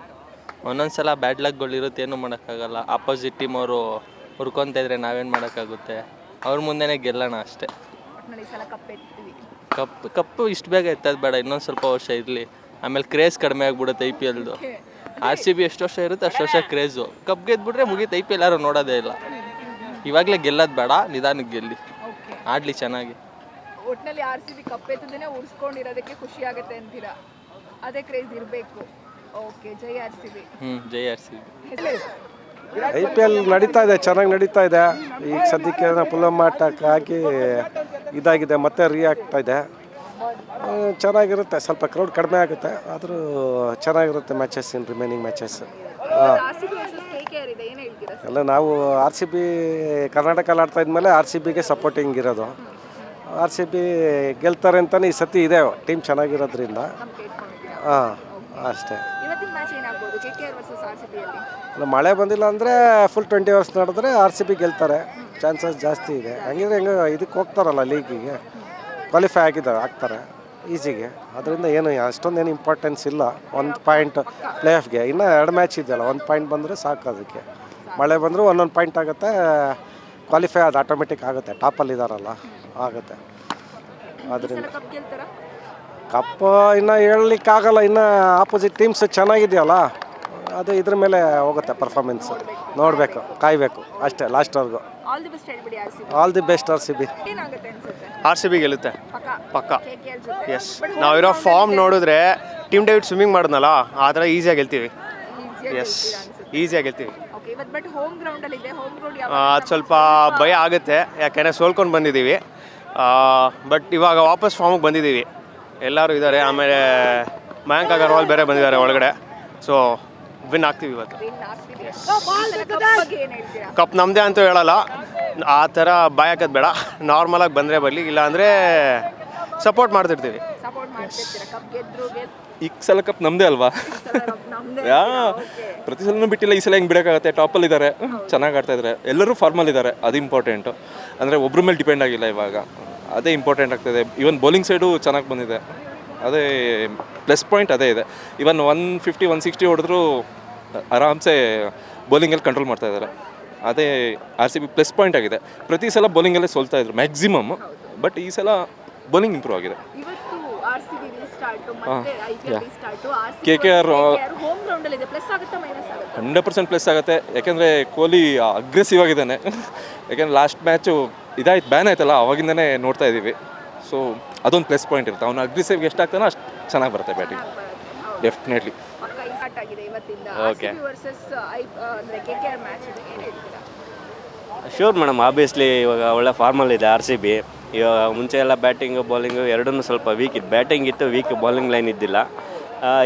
ಒಂದೊಂದು ಸಲ ಬ್ಯಾಡ್ ಲಕ್ಗಳು ಇರುತ್ತೆ ಏನು ಮಾಡೋಕ್ಕಾಗಲ್ಲ. ಅಪೋಸಿಟ್ ಟೀಮ್ ಅವರು ಹುರ್ಕೊತಾ ಇದ್ರೆ ನಾವೇನು ಮಾಡೋಕ್ಕಾಗುತ್ತೆ? ಅವ್ರ ಮುಂದೆನೇ ಗೆಲ್ಲೋಣ ಅಷ್ಟೇ. ಒಟ್ನಲ್ಲಿ ಈ ಸಲ ಕಪ್ ಎತ್ತೀವಿ. ಕಪ್ ಕಪ್ಪು ಇಷ್ಟು ಬೇಗ ಎತ್ತೋದು ಬೇಡ ಇನ್ನೊಂದು ಸ್ವಲ್ಪ ವರ್ಷ ಇರಲಿ. ಆಮೇಲೆ ಕ್ರೇಜ್ ಕಡಿಮೆ ಆಗ್ಬಿಡುತ್ತೆ ಐ ಪಿ ಎಲ್ದು. ಆರ್ ಸಿ ಬಿ ಎಷ್ಟು ವರ್ಷ ಇರುತ್ತೆ? ಅಷ್ಟು ವರ್ಷ ಕ್ರೇಜು ಕಪ್ ಗೆದ್ಬಿಟ್ರೆ ಮುಗೀತು ಐ ಪಿ ಎಲ್ ಯಾರು ನೋಡೋದೇ ಇಲ್ಲ. ಇವಾಗಲೇ ಗೆಲ್ಲೋದು ಬೇಡ ನಿಧಾನಕ್ಕೆ ಗೆಲ್ಲಿ. ಓಕೆ ಆಡಲಿ ಚೆನ್ನಾಗಿ. ಒಟ್ಟಿನಲ್ಲಿ ಆರ್ ಸಿ ಬಿ ಕಪ್ ಎತ್ತದೇ ಉಳಿಸ್ಕೊಂಡಿರೋದಕ್ಕೆ ಖುಷಿ ಆಗುತ್ತೆ ಅಂತೀರಾ? ಅದೇ ಕ್ರೇಜ್ ಇರಬೇಕು. ಓಕೆ ಜೈ ಆರ್ ಸಿ ಬಿ ಹ್ಞೂ ಜೈ R C B I P L ನಡೀತಾ ಇದೆ ಚೆನ್ನಾಗಿ ನಡೀತಾ ಇದೆ. ಈಗ ಸದ್ಯಕ್ಕೆ ಪುಲಮ್ಮ ಅಟ್ಯಾಕ್ ಹಾಕಿ ಇದಾಗಿದೆ ಮತ್ತೆ ರೀ ಆಗ್ತಾ ಇದೆ ಚೆನ್ನಾಗಿರುತ್ತೆ ಸ್ವಲ್ಪ ಕ್ರೌಡ್ ಕಡಿಮೆ ಆಗುತ್ತೆ ಆದರೂ ಚೆನ್ನಾಗಿರುತ್ತೆ ಮ್ಯಾಚಸ್ ಇನ್ ರಿಮೈನಿಂಗ್ ಮ್ಯಾಚಸ್ ಎಲ್ಲ ನಾವು ಆರ್ ಸಿ ಬಿ ಕರ್ನಾಟಕಲ್ಲಿ ಆಡ್ತಾ ಇದ್ಮೇಲೆ ಆರ್ ಸಿ ಬಿಗೆ ಸಪೋರ್ಟಿಂಗ್ ಇರೋದು. ಆರ್ ಸಿ ಬಿ ಗೆಲ್ತಾರೆ ಅಂತಲೇ ಈ ಸತಿ ಇದೆ ಟೀಮ್ ಚೆನ್ನಾಗಿರೋದ್ರಿಂದ. ಹಾಂ ಅಷ್ಟೇ. ಮಳೆ ಬಂದಿಲ್ಲ ಅಂದರೆ ಫುಲ್ ಟ್ವೆಂಟಿ ಅವರ್ಸ್ ನಡೆದ್ರೆ ಆರ್ ಸಿ ಬಿ ಗೆಲ್ತಾರೆ. ಚಾನ್ಸಸ್ ಜಾಸ್ತಿ ಇದೆ. ಹಂಗಿದ್ರೆ ಹೆಂಗೆ ಇದಕ್ಕೆ ಹೋಗ್ತಾರಲ್ಲ ಲೀಗಿಗೆ. ಕ್ವಾಲಿಫೈ ಆಗಿದ್ದಾರೆ ಆಗ್ತಾರೆ ಈಸಿಗೆ. ಅದರಿಂದ ಏನು ಅಷ್ಟೊಂದೇನು ಇಂಪಾರ್ಟೆನ್ಸ್ ಇಲ್ಲ. ಒಂದು ಪಾಯಿಂಟ್ ಪ್ಲೇ ಆಫ್ಗೆ ಇನ್ನೂ ಎರಡು ಮ್ಯಾಚ್ ಇದೆಯಲ್ಲ ಒಂದು ಪಾಯಿಂಟ್ ಬಂದರೆ ಸಾಕು ಅದಕ್ಕೆ. ಮಳೆ ಬಂದರೂ ಒಂದೊಂದು ಪಾಯಿಂಟ್ ಆಗುತ್ತೆ ಕ್ವಾಲಿಫೈ ಅದು ಆಟೋಮೆಟಿಕ್ ಆಗುತ್ತೆ. ಟಾಪಲ್ಲಿ ಇದ್ದಾರಲ್ಲ ಆಗುತ್ತೆ. ಅದರಿಂದ ಕಪ್ ಇನ್ನೂ ಕಪ್ ಇನ್ನು ಹೇಳಲಿಕ್ಕಾಗಲ್ಲ ಇನ್ನು ಆಪೋಸಿಟ್ ಟೀಮ್ಸ್ ಚೆನ್ನಾಗಿದೆಯಲ್ಲ. ಅದು ಇದ್ರ ಮೇಲೆ ಹೋಗುತ್ತೆ ಪರ್ಫಾರ್ಮೆನ್ಸ್ ನೋಡಬೇಕು ಕಾಯಬೇಕು ಅಷ್ಟೇ ಲಾಸ್ಟ್ವರೆಗೂ ಆಲ್ ದಿ ಬೆಸ್ಟ್ ಹೇಳ್ಬಿಡಿ R C B all the best R C B ಏನಾಗುತ್ತೆ ಅನ್ಸುತ್ತೆ? ಆರ್ ಸಿ ಬಿ ಗೆಲ್ಲುತ್ತೆ. ಪಕ್ಕ. ಜೊತೆ. ಎಸ್ ನಾವಿರೋ ಫಾರ್ಮ್ ನೋಡಿದ್ರೆ ಟೀಮ್ ಡೇವಿಡ್ ಸ್ವಿಮ್ಮಿಂಗ್ ಮಾಡಿದ್ನಲ್ಲ ಆ ಥರ ಈಸಿಯಾಗಿ ಗೆಲ್ತೀವಿ. ಎಸ್ ಈಸಿಯಾಗಿ ಗೆಲ್ತೀವಿ. ಓಕೆ ಇವತ್ತು ಬಟ್ ಹೋಮ್ ಗ್ರೌಂಡ್ ಅಲ್ಲಿ ಇದೆ. ಹೋಮ್ ಗ್ರೌಂಡ್ ಯಾವ ಅದು ಸ್ವಲ್ಪ ಭಯ ಆಗುತ್ತೆ. ಯಾಕೆಂದರೆ ಸೋಲ್ಕೊಂಡು ಬಂದಿದ್ದೀವಿ. ಬಟ್ ಇವಾಗ ವಾಪಸ್ ಫಾರ್ಮಿಗೆ ಬಂದಿದ್ದೀವಿ. ಎಲ್ಲರೂ ಇದ್ದಾರೆ. ಆಮೇಲೆ ಮಯಾಂಕ್ ಅಗರ್ವಾಲ್ ಬೇರೆ ಬಂದಿದ್ದಾರೆ ಒಳಗಡೆ. ಸೊ ವಿನ್ ಆಗ್ತೀವಿ ಇವತ್ತು. ಕಪ್ ನಮ್ಮದೇ ಅಂತೂ ಹೇಳಲ್ಲ. ಆ ಥರ ಬಾಯ್ ಹಾಕೋದು ಬೇಡ. ನಾರ್ಮಲಾಗಿ ಬಂದರೆ ಬರಲಿ ಇಲ್ಲಾಂದರೆ ಸಪೋರ್ಟ್ ಮಾಡ್ತಿರ್ತೀವಿ. ಸಪೋರ್ಟ್ ಮಾಡ್ತಿರ್ತೀರಾ? ಕಪ್ ಗೆದ್ರು ಗೆದ್ ಈ ಸಲ ಕಪ್ ನಮ್ಮದೇ ಅಲ್ವಾ ನಮ್ದೇ ಯಾ ಪ್ರತಿ ಸಲನೂ ಬಿಟ್ಟಿಲ್ಲ ಈ ಸಲ ಹೆಂಗೆ ಬಿಡೋಕ್ಕಾಗತ್ತೆ? ಟಾಪಲ್ಲಿ ಇದ್ದಾರೆ ಚೆನ್ನಾಗಿ ಆಡ್ತಾ ಇದ್ದಾರೆ ಎಲ್ಲರೂ ಫಾರ್ಮಲ್ ಇದ್ದಾರೆ ಅದು ಇಂಪಾರ್ಟೆಂಟು ಅಂದರೆ ಒಬ್ರ ಮೇಲೆ ಡಿಪೆಂಡ್ ಆಗಿಲ್ಲ ಇವಾಗ. ಅದೇ ಇಂಪಾರ್ಟೆಂಟ್ ಆಗ್ತಾಯಿದೆ ಇವನ್ ಬೌಲಿಂಗ್ ಸೈಡು ಚೆನ್ನಾಗಿ ಬಂದಿದೆ. ಅದೇ ಪ್ಲಸ್ ಪಾಯಿಂಟ್ ಅದೇ ಇದೆ. Even one fifty one sixty ಹೊಡೆದ್ರು ಆರಾಮ್ಸೆ ಬೌಲಿಂಗಲ್ಲಿ ಕಂಟ್ರೋಲ್ ಮಾಡ್ತಾ ಇದ್ದಾರೆ. ಅದೇ R C B plus point ಆಗಿದೆ. ಪ್ರತಿ ಸಲ ಬೌಲಿಂಗಲ್ಲೇ ಸೋಲ್ತಾ ಇದ್ರು ಮ್ಯಾಕ್ಸಿಮಮ್ ಬಟ್ ಈ ಸಲ ಬೌಲಿಂಗ್ ಇಂಪ್ರೂವ್ ಆಗಿದೆ. K K R hundred percent plus ಆಗುತ್ತೆ ಯಾಕೆಂದರೆ ಕೊಹ್ಲಿ ಅಗ್ರೆಸಿವ್ ಆಗಿದ್ದಾನೆ. ಯಾಕೆಂದ್ರೆ ಲಾಸ್ಟ್ ಮ್ಯಾಚು ಇದಾಯ್ತು ಬ್ಯಾನ್ ಆಯ್ತಲ್ಲ ಅವಾಗಿಂದನೇ ನೋಡ್ತಾ ಇದ್ದೀವಿ ಸೊ ಅದೊಂದು ಪ್ಲಸ್ ಪಾಯಿಂಟ್ ಇರುತ್ತೆ. ಅವನು ಅಗ್ರೆಸಿವ್ಗೆ ಎಷ್ಟು ಆಗ್ತಾನೋ ಅಷ್ಟು ಚೆನ್ನಾಗಿ ಬರುತ್ತೆ ಬ್ಯಾಟಿಂಗ್ ಡೆಫಿನೆಟ್ಲಿ ಓಕೆ ಸ್ಟಾರ್ಟ್ ಆಗಿದೆ ಇವತ್ತಿಂದ Okay. ವರ್ಸಸ್ ಐ ಅಂದ್ರೆ ಕೆ ಕೆ ಮ್ಯಾಚ್ ಇದೆ ಏನು ಹೇಳ್ತೀರಾ ಶ್ಯೂರ್ ಮೇಡಮ್ ಆಬ್ವಿಯಸ್ಲಿ ಇವಾಗ ಒಳ್ಳೆ ಫಾರ್ಮಲ್ಲಿದೆ ಆರ್ ಸಿ ಬಿ ಇವಾಗ ಮುಂಚೆ ಎಲ್ಲ ಬ್ಯಾಟಿಂಗು ಬೌಲಿಂಗ್ ಎರಡನ್ನೂ ಸ್ವಲ್ಪ ವೀಕ್ ಇತ್ತು. ಬ್ಯಾಟಿಂಗ್ ಇತ್ತು ವೀಕ್ ಬೌಲಿಂಗ್ ಲೈನ್ ಇದ್ದಿಲ್ಲ.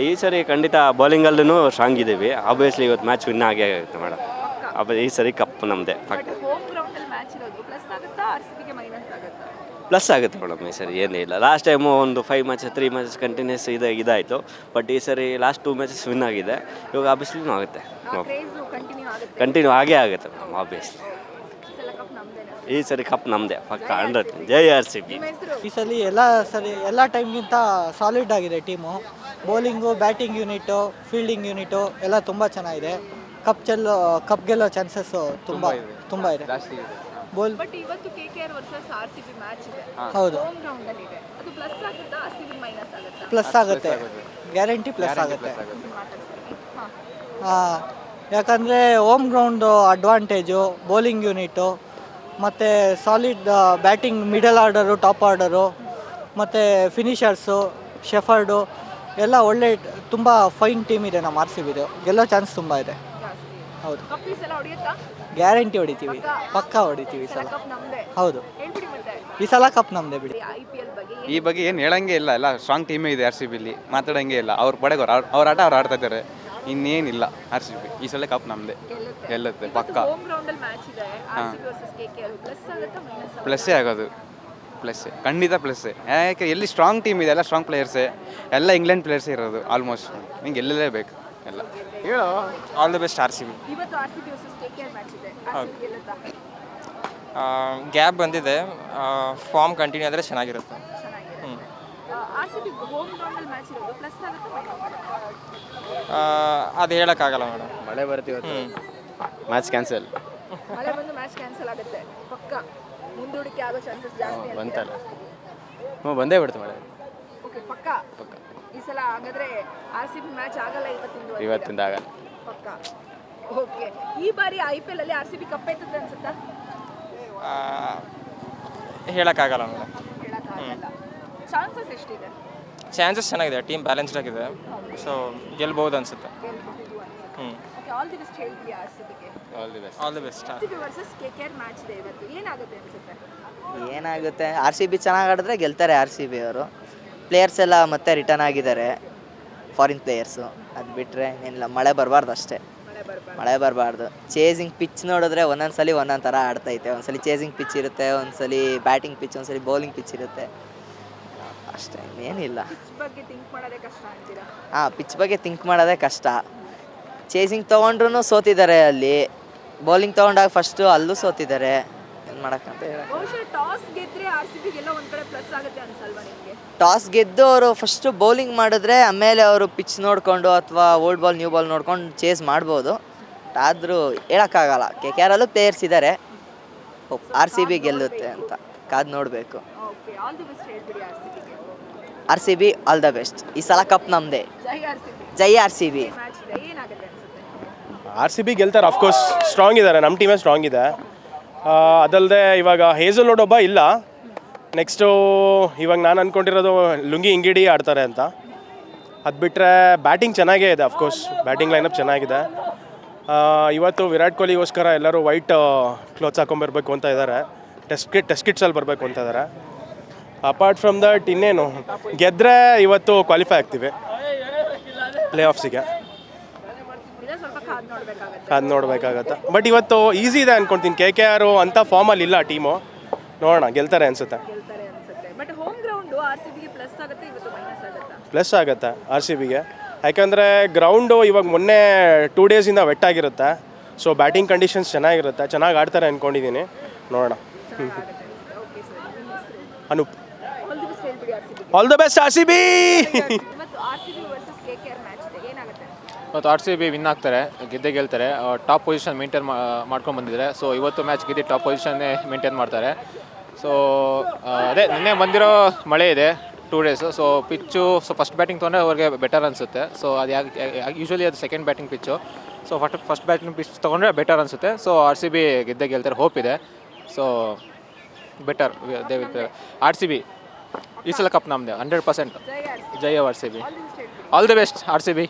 ಈ ಸರಿ ಖಂಡಿತ ಬೌಲಿಂಗಲ್ಲೂ ಸ್ಟ್ರಾಂಗ್ ಇದ್ದೀವಿ. ಆಬ್ವಿಯಸ್ಲಿ ಇವತ್ತು ಮ್ಯಾಚ್ ವಿನ್ ಆಗೇ ಆಗುತ್ತೆ ಮೇಡಮ್ ಆಬ್ ಈ ಸರಿ ಕಪ್ ನಮ್ಮದೇ ಪಕ್ಕ ಹೋಮ್ ಗ್ರೌಂಡ್ ಅಲ್ಲಿ ಮ್ಯಾಚ್ ಇರೋದು ಪ್ಲಸ್ ಆಗುತ್ತಾ ಆರ್ ಸಿ ಬಿಗೆ ಮೈನಸ್ ಆಗುತ್ತಾ ಪ್ಲಸ್ ಆಗುತ್ತೆ ಮೇಡಮ್ ಈ ಸರಿ ಏನೇ ಇಲ್ಲ. ಲಾಸ್ಟ್ ಟೈಮು ಒಂದು five matches three matches continues ಇದೆ ಇದಾಯಿತು. ಬಟ್ ಈ ಸರಿ ಲಾಸ್ಟ್ ಟೂ ಮ್ಯಾಚಸ್ ವಿನ್ ಆಗಿದೆ. ಇವಾಗ ಆಬ್ವಿಯಸ್ಲಿನೂ ಆಗುತ್ತೆ. ಕ್ರೇಜ್ ಕಂಟಿನ್ಯೂ ಆಗುತ್ತೆ. ಕಂಟಿನ್ಯೂ ಆಗೇ ಆಗುತ್ತೆ ಮೇಡಮ್ ಆಬ್ವಿಯಸ್ಲಿ ಈ ಸರಿ ಕಪ್ ನಮ್ಮದೇ ಪಕ್ಕ ಹಂಡ್ರೆಡ್ ಜೈ ಆರ್ ಸಿ ಬಿ ಈ ಸಲ ಎಲ್ಲ ಸರಿ ಎಲ್ಲ ಟೈಮ್ಗಿಂತ ಸಾಲಿಡ್ ಆಗಿದೆ team bowling batting unit fielding unit ಎಲ್ಲ ತುಂಬ ಚೆನ್ನಾಗಿದೆ. ಕಪ್ ಚೆಲ್ಲೋ ಕಪ್ ಗೆಲ್ಲೋ ಚಾನ್ಸಸ್ಸು ತುಂಬ ತುಂಬ ಇದೆ. ಬೋಲ್ ಬಟ್ ಇವತ್ತು K K R versus R C B match ಇದೆ ಹೌದು. ಹೋಮ್ ಗ್ರೌಂಡ್ ಅಲ್ಲಿ ಇದೆ. ಅದು ಪ್ಲಸ್ ಆಗುತ್ತಾ ಆರ್ ಸಿ ಬಿ ಮೈನಸ್ ಆಗುತ್ತಾ. ಪ್ಲಸ್ ಆಗುತ್ತೆ. ಗ್ಯಾರಂಟಿ ಪ್ಲಸ್ ಆಗುತ್ತೆ. ಹಾ. ಹಾಂ. ಯಾಕಂದರೆ home ground advantage bowling unit ಮತ್ತು solid batting middle order top order ಮತ್ತು ಫಿನಿಷರ್ಸು ಶೆಫರ್ಡು ಎಲ್ಲ ಒಳ್ಳೆ ತುಂಬ ಫೈನ್ ಟೀಮ್ ಇದೆ ನಮ್ಮ ಆರ್ ಸಿ ಬಿದು ಗೆಲ್ಲೋ ಚಾನ್ಸ್ ತುಂಬ ಇದೆ. ಹೌದು. ಗ್ಯಾರಂಟಿ ಹೊಡಿತೀವಿ ಪಕ್ಕಾ ಹೊಡಿತೀವಿ ಈ ಸಲ. ಕಪ್ ನಮ್ದೇ. ಹೌದು. ಈ ಸಲ ಕಪ್ ನಮ್ಮದೇ ಬಿಡಿ. ಈ ಬಗ್ಗೆ ಏನು ಹೇಳಂಗೆ ಇಲ್ಲ ಎಲ್ಲ ಸ್ಟ್ರಾಂಗ್ ಟೀಮೇ ಇದೆ ಆರ್ ಸಿ ಬಿಲಿ ಮಾತಾಡಂಗೆ ಇಲ್ಲ. ಅವ್ರ ಪಡೆಗೆ ಅವ್ರು ಅವ್ರ ಆಟ ಅವ್ರು ಆಡ್ತಾ ಇದ್ದಾರೆ ಇನ್ನೇನಿಲ್ಲ ಆರ್ ಸಿ ಬಿ ಈ ಸಲ ಕಪ್ ನಮ್ದೆ. ಗೆಲ್ಲುತ್ತೆ. ಪಕ್ಕ. ಹೋಮ್ ಗ್ರೌಂಡ್ ಅಲ್ಲಿ ಮ್ಯಾಚ್ ಇದೆ. R versus K K plus ಆಗುತ್ತಾ ಮೈನಸ್ ಪ್ಲಸ್ಸೇ ಆಗೋದು. ಪ್ಲಸ್ಸೇ ಖಂಡಿತ ಪ್ಲಸ್ಸೇ ಯಾಕೆ ಎಲ್ಲಿ ಸ್ಟ್ರಾಂಗ್ ಟೀಮ್ ಇದೆ ಎಲ್ಲ ಸ್ಟ್ರಾಂಗ್ ಪ್ಲೇಯರ್ಸೇ ಎಲ್ಲ ಇಂಗ್ಲೆಂಡ್ ಪ್ಲೇಯರ್ಸೇ ಇರೋದು ಆಲ್ಮೋಸ್ಟ್ ಹಿಂಗೆ ಬೇಕು ಎಲ್ಲ. ಹೇಳೋ. All the best R C B ಇವತ್ತು R C B versus K K match ಇದೆ. ಆರ್ ಸಿ ಬಿ ಗೆಲ್ಲುತ್ತಾ? ಗ್ಯಾಪ್ ಬಂದಿದೆ. ಫಾರ್ಮ್ ಕಂಟಿನ್ಯೂ ಆದರೆ ಚೆನ್ನಾಗಿರುತ್ತೆ. ಹ್ಞೂ R C B home ground match ಇರೋದು ಪ್ಲಸ್ ಆಗುತ್ತಾ ಮೈನಸ್ ಆಗುತ್ತಾ ಅದು ಹೇಳೋಕ್ಕಾಗಲ್ಲ ಮೇಡಮ್ ಮಳೆ ಬರ್ತೀವಿ ಹ್ಞೂ ಮ್ಯಾಚ್ ಕ್ಯಾನ್ಸಲ್ ಮಳೆ ಬಂದು ಮ್ಯಾಚ್ ಕ್ಯಾನ್ಸಲ್ ಆಗುತ್ತೆ. ಪಕ್ಕ. ಮುಂದೂಡಿಕೆ ಆಗೋ ಚಾನ್ಸಸ್ ಜಾಸ್ತಿ? ಬಂತಲ್ಲ. ಹ್ಞೂ ಬಂದೇ ಬಿಡ್ತು ಮಳೆ. ಓಕೆ ಪಕ್ಕ. ಈ ಸಲ ಹಾಗಾದ್ರೆ ಆರ್ ಸಿ ಬಿ ಮ್ಯಾಚ್ ಆಗಲ್ಲ ಇವತ್ತಿಂದು? ಇವತ್ತಿಂದ ಆಗಲ್ಲ. ಪಕ್ಕ? ಓಕೆ ಈ ಬಾರಿ ಐ ಪಿ ಎಲ್ ಅಲ್ಲಿ ಆರ್ ಸಿ ಬಿ ಕಪ್ ಎತ್ತುತ್ತೆ ಅನ್ಸುತ್ತಾ? ಹೇಳೋಕ್ಕಾಗಲ್ಲ ಮೇಡಮ್. ಹೇಳಕ್ಕಾಗಲ್ಲ. ಚಾನ್ಸಸ್ ಎಷ್ಟಿದೆ? ಚಾನ್ಸಸ್ ಚೆನ್ನಾಗಿದೆ ಟೀಮ್ ಬ್ಯಾಲೆನ್ಸ್ಡ್ ಆಗಿದೆ. ಸೊ ಗೆಲ್ಬೋದು ಅನಿಸುತ್ತೆ. ಗೆಲ್ಬಹುದು ಅನ್ಸುತ್ತೆ. ಹ್ಞೂ ಓಕೆ ಆಲ್ ದಿ ಬೆಸ್ಟ್ ಹೇಳ್ಬಿಡಿ ಆರ್ ಸಿ ಬಿಗೆ all the best all the best R C B versus K K R match ಇದೆ ಇವತ್ತು. ಏನಾಗುತ್ತೆ ಅನ್ಸುತ್ತೆ? ಏನಾಗುತ್ತೆ? ಆರ್ ಸಿ ಬಿ ಚೆನ್ನಾಗಿ ಆಡಿದ್ರೆ ಗೆಲ್ತಾರೆ ಆರ್ ಸಿ ಬಿ ಅವರು. ಪ್ಲೇಯರ್ಸ್ ಎಲ್ಲ ಮತ್ತೆ ರಿಟರ್ನ್ ಆಗಿದ್ದಾರೆ. ಫಾರಿನ್ ಪ್ಲೇಯರ್ಸು ಅದು ಬಿಟ್ಟರೆ ಏನಿಲ್ಲ ಮಳೆ ಬರಬಾರ್ದು ಅಷ್ಟೇ. ಮಳೆ ಬರಬಾರ್ದು. ಚೇಸಿಂಗ್ ಪಿಚ್ ನೋಡಿದ್ರೆ ಒಂದೊಂದು ಸಲ ಒಂದೊಂದು ಥರ ಆಡ್ತೈತೆ. ಒಂದ್ಸಲಿ ಚೇಸಿಂಗ್ ಪಿಚ್ ಇರುತ್ತೆ ಒಂದ್ಸಲಿ ಬ್ಯಾಟಿಂಗ್ ಪಿಚ್ ಒಂದ್ಸಲಿ ಬೌಲಿಂಗ್ ಪಿಚ್ ಇರುತ್ತೆ. ಅಷ್ಟೇ ಏನಿಲ್ಲ. ಹಾಂ ಪಿಚ್ ಬಗ್ಗೆ ಥಿಂಕ್ ಮಾಡೋದೇ ಕಷ್ಟ. ಚೇಸಿಂಗ್ ತೊಗೊಂಡ್ರು ಸೋತಿದ್ದಾರೆ ಅಲ್ಲಿ. ಬೌಲಿಂಗ್ ತೊಗೊಂಡಾಗ ಫಸ್ಟು ಅಲ್ಲೂ ಸೋತಿದ್ದಾರೆ. ಏನು ಮಾಡೋಕ್ಕಂತ ಹೇಳಿ ಟಾಸ್ ಆರ್ ಗೆದ್ದು ಅವರು ಫಸ್ಟು ಬೌಲಿಂಗ್ ಮಾಡಿದ್ರೆ ಆಮೇಲೆ ಅವರು ಪಿಚ್ ನೋಡಿಕೊಂಡು ಅಥವಾ ಓಲ್ಡ್ ಬಾಲ್ ನ್ಯೂ ಬಾಲ್ ನೋಡ್ಕೊಂಡು ಚೇಸ್ ಮಾಡ್ಬೋದು. ಆದರೂ ಹೇಳೋಕ್ಕಾಗಲ್ಲ. ಕೆ ಕೆ ಆರಲ್ಲೂ ಪ್ಲೇಯರ್ಸ್ ಇದ್ದಾರೆ ಆರ್ ಸಿ ಬಿ ಗೆಲ್ಲುತ್ತೆ ಅಂತ ಕಾದು ನೋಡಬೇಕು. ಓಕೆ ಆಲ್ ದಿ ಬೆಸ್ಟ್ ಹೇಳ್ಬಿಡಿ R C R B all the best ಈ ಸಲ ಕಪ್ ನಮ್ಮದೇ ಜೈ R C B R R C B ಗೆಲ್ತಾರೆ ಅಫ್ಕೋರ್ಸ್ ಸ್ಟ್ರಾಂಗ್ ಇದ್ದಾರೆ. ನಮ್ಮ ಟೀಮೇ ಸ್ಟ್ರಾಂಗ್ ಇದೆ. ಅದಲ್ಲದೆ ಇವಾಗ ಹೇಸಲ್ ನೋಡೊಬ್ಬ ಇಲ್ಲ. ನೆಕ್ಸ್ಟು ಇವಾಗ ನಾನು ಅಂದ್ಕೊಂಡಿರೋದು ಲುಂಗಿ ಇಂಗಿಡಿ ಆಡ್ತಾರೆ ಅಂತ. ಅದು ಬಿಟ್ಟರೆ ಬ್ಯಾಟಿಂಗ್ ಚೆನ್ನಾಗೇ ಇದೆ ಅಫ್ಕೋರ್ಸ್ ಬ್ಯಾಟಿಂಗ್ ಲೈನಪ್ ಚೆನ್ನಾಗಿದೆ. ಇವತ್ತು ವಿರಾಟ್ ಕೊಹ್ಲಿಗೋಸ್ಕರ ಎಲ್ಲರೂ ವೈಟ್ ಕ್ಲೋತ್ಸ್ ಹಾಕೊಂಬರ್ಬೇಕು ಅಂತ ಇದ್ದಾರೆ ಟೆಸ್ಟ್ ಕಿಟ್ ಟೆಸ್ಟ್ ಕಿಟ್ಸಲ್ಲಿ ಬರಬೇಕು ಅಂತ ಇದ್ದಾರೆ ಅಪಾರ್ಟ್ ಫ್ರಮ್ ದಟ್ ಇನ್ನೇನು? ಗೆದ್ದರೆ ಇವತ್ತು ಕ್ವಾಲಿಫೈ ಆಗ್ತೀವಿ. ಪ್ಲೇ ಆಫ್ಸಿಗೆ ಅದು ನೋಡಬೇಕಾಗತ್ತೆ. ಬಟ್ ಇವತ್ತು ಈಸಿ ಇದೆ ಅನ್ಕೊಂತೀನಿ. ಕೆ ಕೆ ಆರು ಅಂಥ ಫಾರ್ಮಲ್ಲಿ ಇಲ್ಲ ಟೀಮು ನೋಡೋಣ, ಗೆಲ್ತಾರೆ ಅನ್ಸುತ್ತೆ but home ground R C ಬಿಗೆ ಪ್ಲಸ್ ಆಗುತ್ತೆ ಇವತ್ತು ಮೈನಸ್ ಆಗುತ್ತಾ ಪ್ಲಸ್ ಆಗುತ್ತೆ ಆರ್ ಸಿ ಬಿಗೆ. ಯಾಕಂದರೆ ಗ್ರೌಂಡು ಇವಾಗ ಮೊನ್ನೆ ಟೂ ಡೇಸಿಂದ ವೆಟ್ ಆಗಿರುತ್ತೆ. ಸೊ ಬ್ಯಾಟಿಂಗ್ ಕಂಡೀಷನ್ಸ್ ಚೆನ್ನಾಗಿರುತ್ತೆ. ಚೆನ್ನಾಗಿ ಆಡ್ತಾರೆ ಅಂದ್ಕೊಂಡಿದ್ದೀನಿ ನೋಡೋಣ. Anoop. All the best R C B. ಮತ್ತು ಆರ್ ಸಿ ಬಿ ವಿನ್ ಆಗ್ತಾರೆ, ಗೆದ್ದೆ ಗೆಲ್ತಾರೆ. ಟಾಪ್ ಪೊಸಿಷನ್ ಮೇಂಟೈನ್ ಮಾಡ್ಕೊಂಡು ಬಂದಿದ್ದಾರೆ. ಸೊ ಇವತ್ತು ಮ್ಯಾಚ್ ಗೆದ್ದು ಟಾಪ್ ಪೊಸಿಷನ್ನೇ ಮೇಂಟೈನ್ ಮಾಡ್ತಾರೆ. ಸೊ ಅದೇ, ನಿನ್ನೆ ಬಂದಿರೋ ಮಳೆ ಇದೆ. Two days so pitch so first batting ತೊಗೊಂಡ್ರೆ ಅವ್ರಿಗೆ ಬೆಟರ್ ಅನಿಸುತ್ತೆ. ಸೊ ಅದು ಯಾಕೆ ಯೂಶ್ವಲಿ ಅದು second batting pitch so first first batting pitch ತೊಗೊಂಡ್ರೆ ಬೆಟರ್ ಅನಿಸುತ್ತೆ. ಸೊ ಆರ್ ಸಿ ಬಿ ಗೆದ್ದೆ ಗೆಲ್ತಾರೆ ಹೋಪ್ ಇದೆ. So better they R C B ಈ ಸಲ ಕಪ್ ನಮ್ಮದೇ hundred percent Jai R C B all the best R C B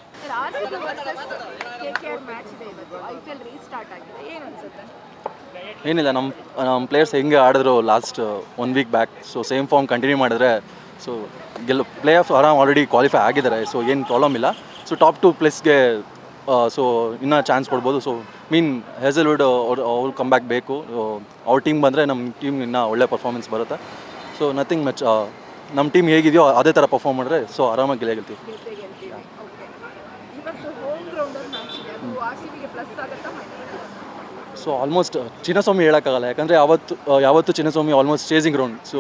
ಏನಿಲ್ಲ ನಮ್ಮ ನಮ್ಮ ಪ್ಲೇಯರ್ಸ್ ಹೆಂಗೆ ಆಡಿದ್ರು last one week back so same form continue ಮಾಡಿದ್ರೆ ಸೊ ಗೆಲ್ಲ ಪ್ಲೇ ಆಫ್ ಆರಾಮ್ ಆಲ್ರೆಡಿ ಕ್ವಾಲಿಫೈ ಆಗಿದ್ದಾರೆ. ಸೊ ಏನು ಪ್ರಾಬ್ಲಮ್ ಇಲ್ಲ. ಸೊ ಟಾಪ್ ಟು ಪ್ಲೇಸ್ಗೆ ಸೊ ಇನ್ನೂ ಚಾನ್ಸ್ ಕೊಡ್ಬೋದು. ಸೊ ಮೀನ್ ಹೆಸಲ್ವುಡ್ ಅವ್ರು ಅವ್ರು ಕಮ್ ಬ್ಯಾಕ್ ಬೇಕು ಅವ್ರ ಟೀಮ್ ಬಂದರೆ ನಮ್ಮ ಟೀಮ್ ಇನ್ನೂ ಒಳ್ಳೆ ಪರ್ಫಾರ್ಮೆನ್ಸ್ ಬರುತ್ತೆ. ಸೊ ನಥಿಂಗ್ ಮಚ್ ನಮ್ಮ ಟೀಮ್ ಹೇಗಿದೆಯೋ ಅದೇ ಥರ ಪರ್ಫಾರ್ಮ್ ಮಾಡಿದ್ರೆ ಸೊ ಆರಾಮಾಗಿ ಗೆಲ್ಲೇ ಗೆಲ್ತೀವಿ. ಸೊ ಆಲ್ಮೋಸ್ಟ್ ಚಿನ್ನಸ್ವಾಮಿ ಹೇಳೋಕ್ಕಾಗಲ್ಲ. ಯಾಕಂದರೆ ಯಾವತ್ತು ಯಾವತ್ತು Chinnaswamy almost chasing round so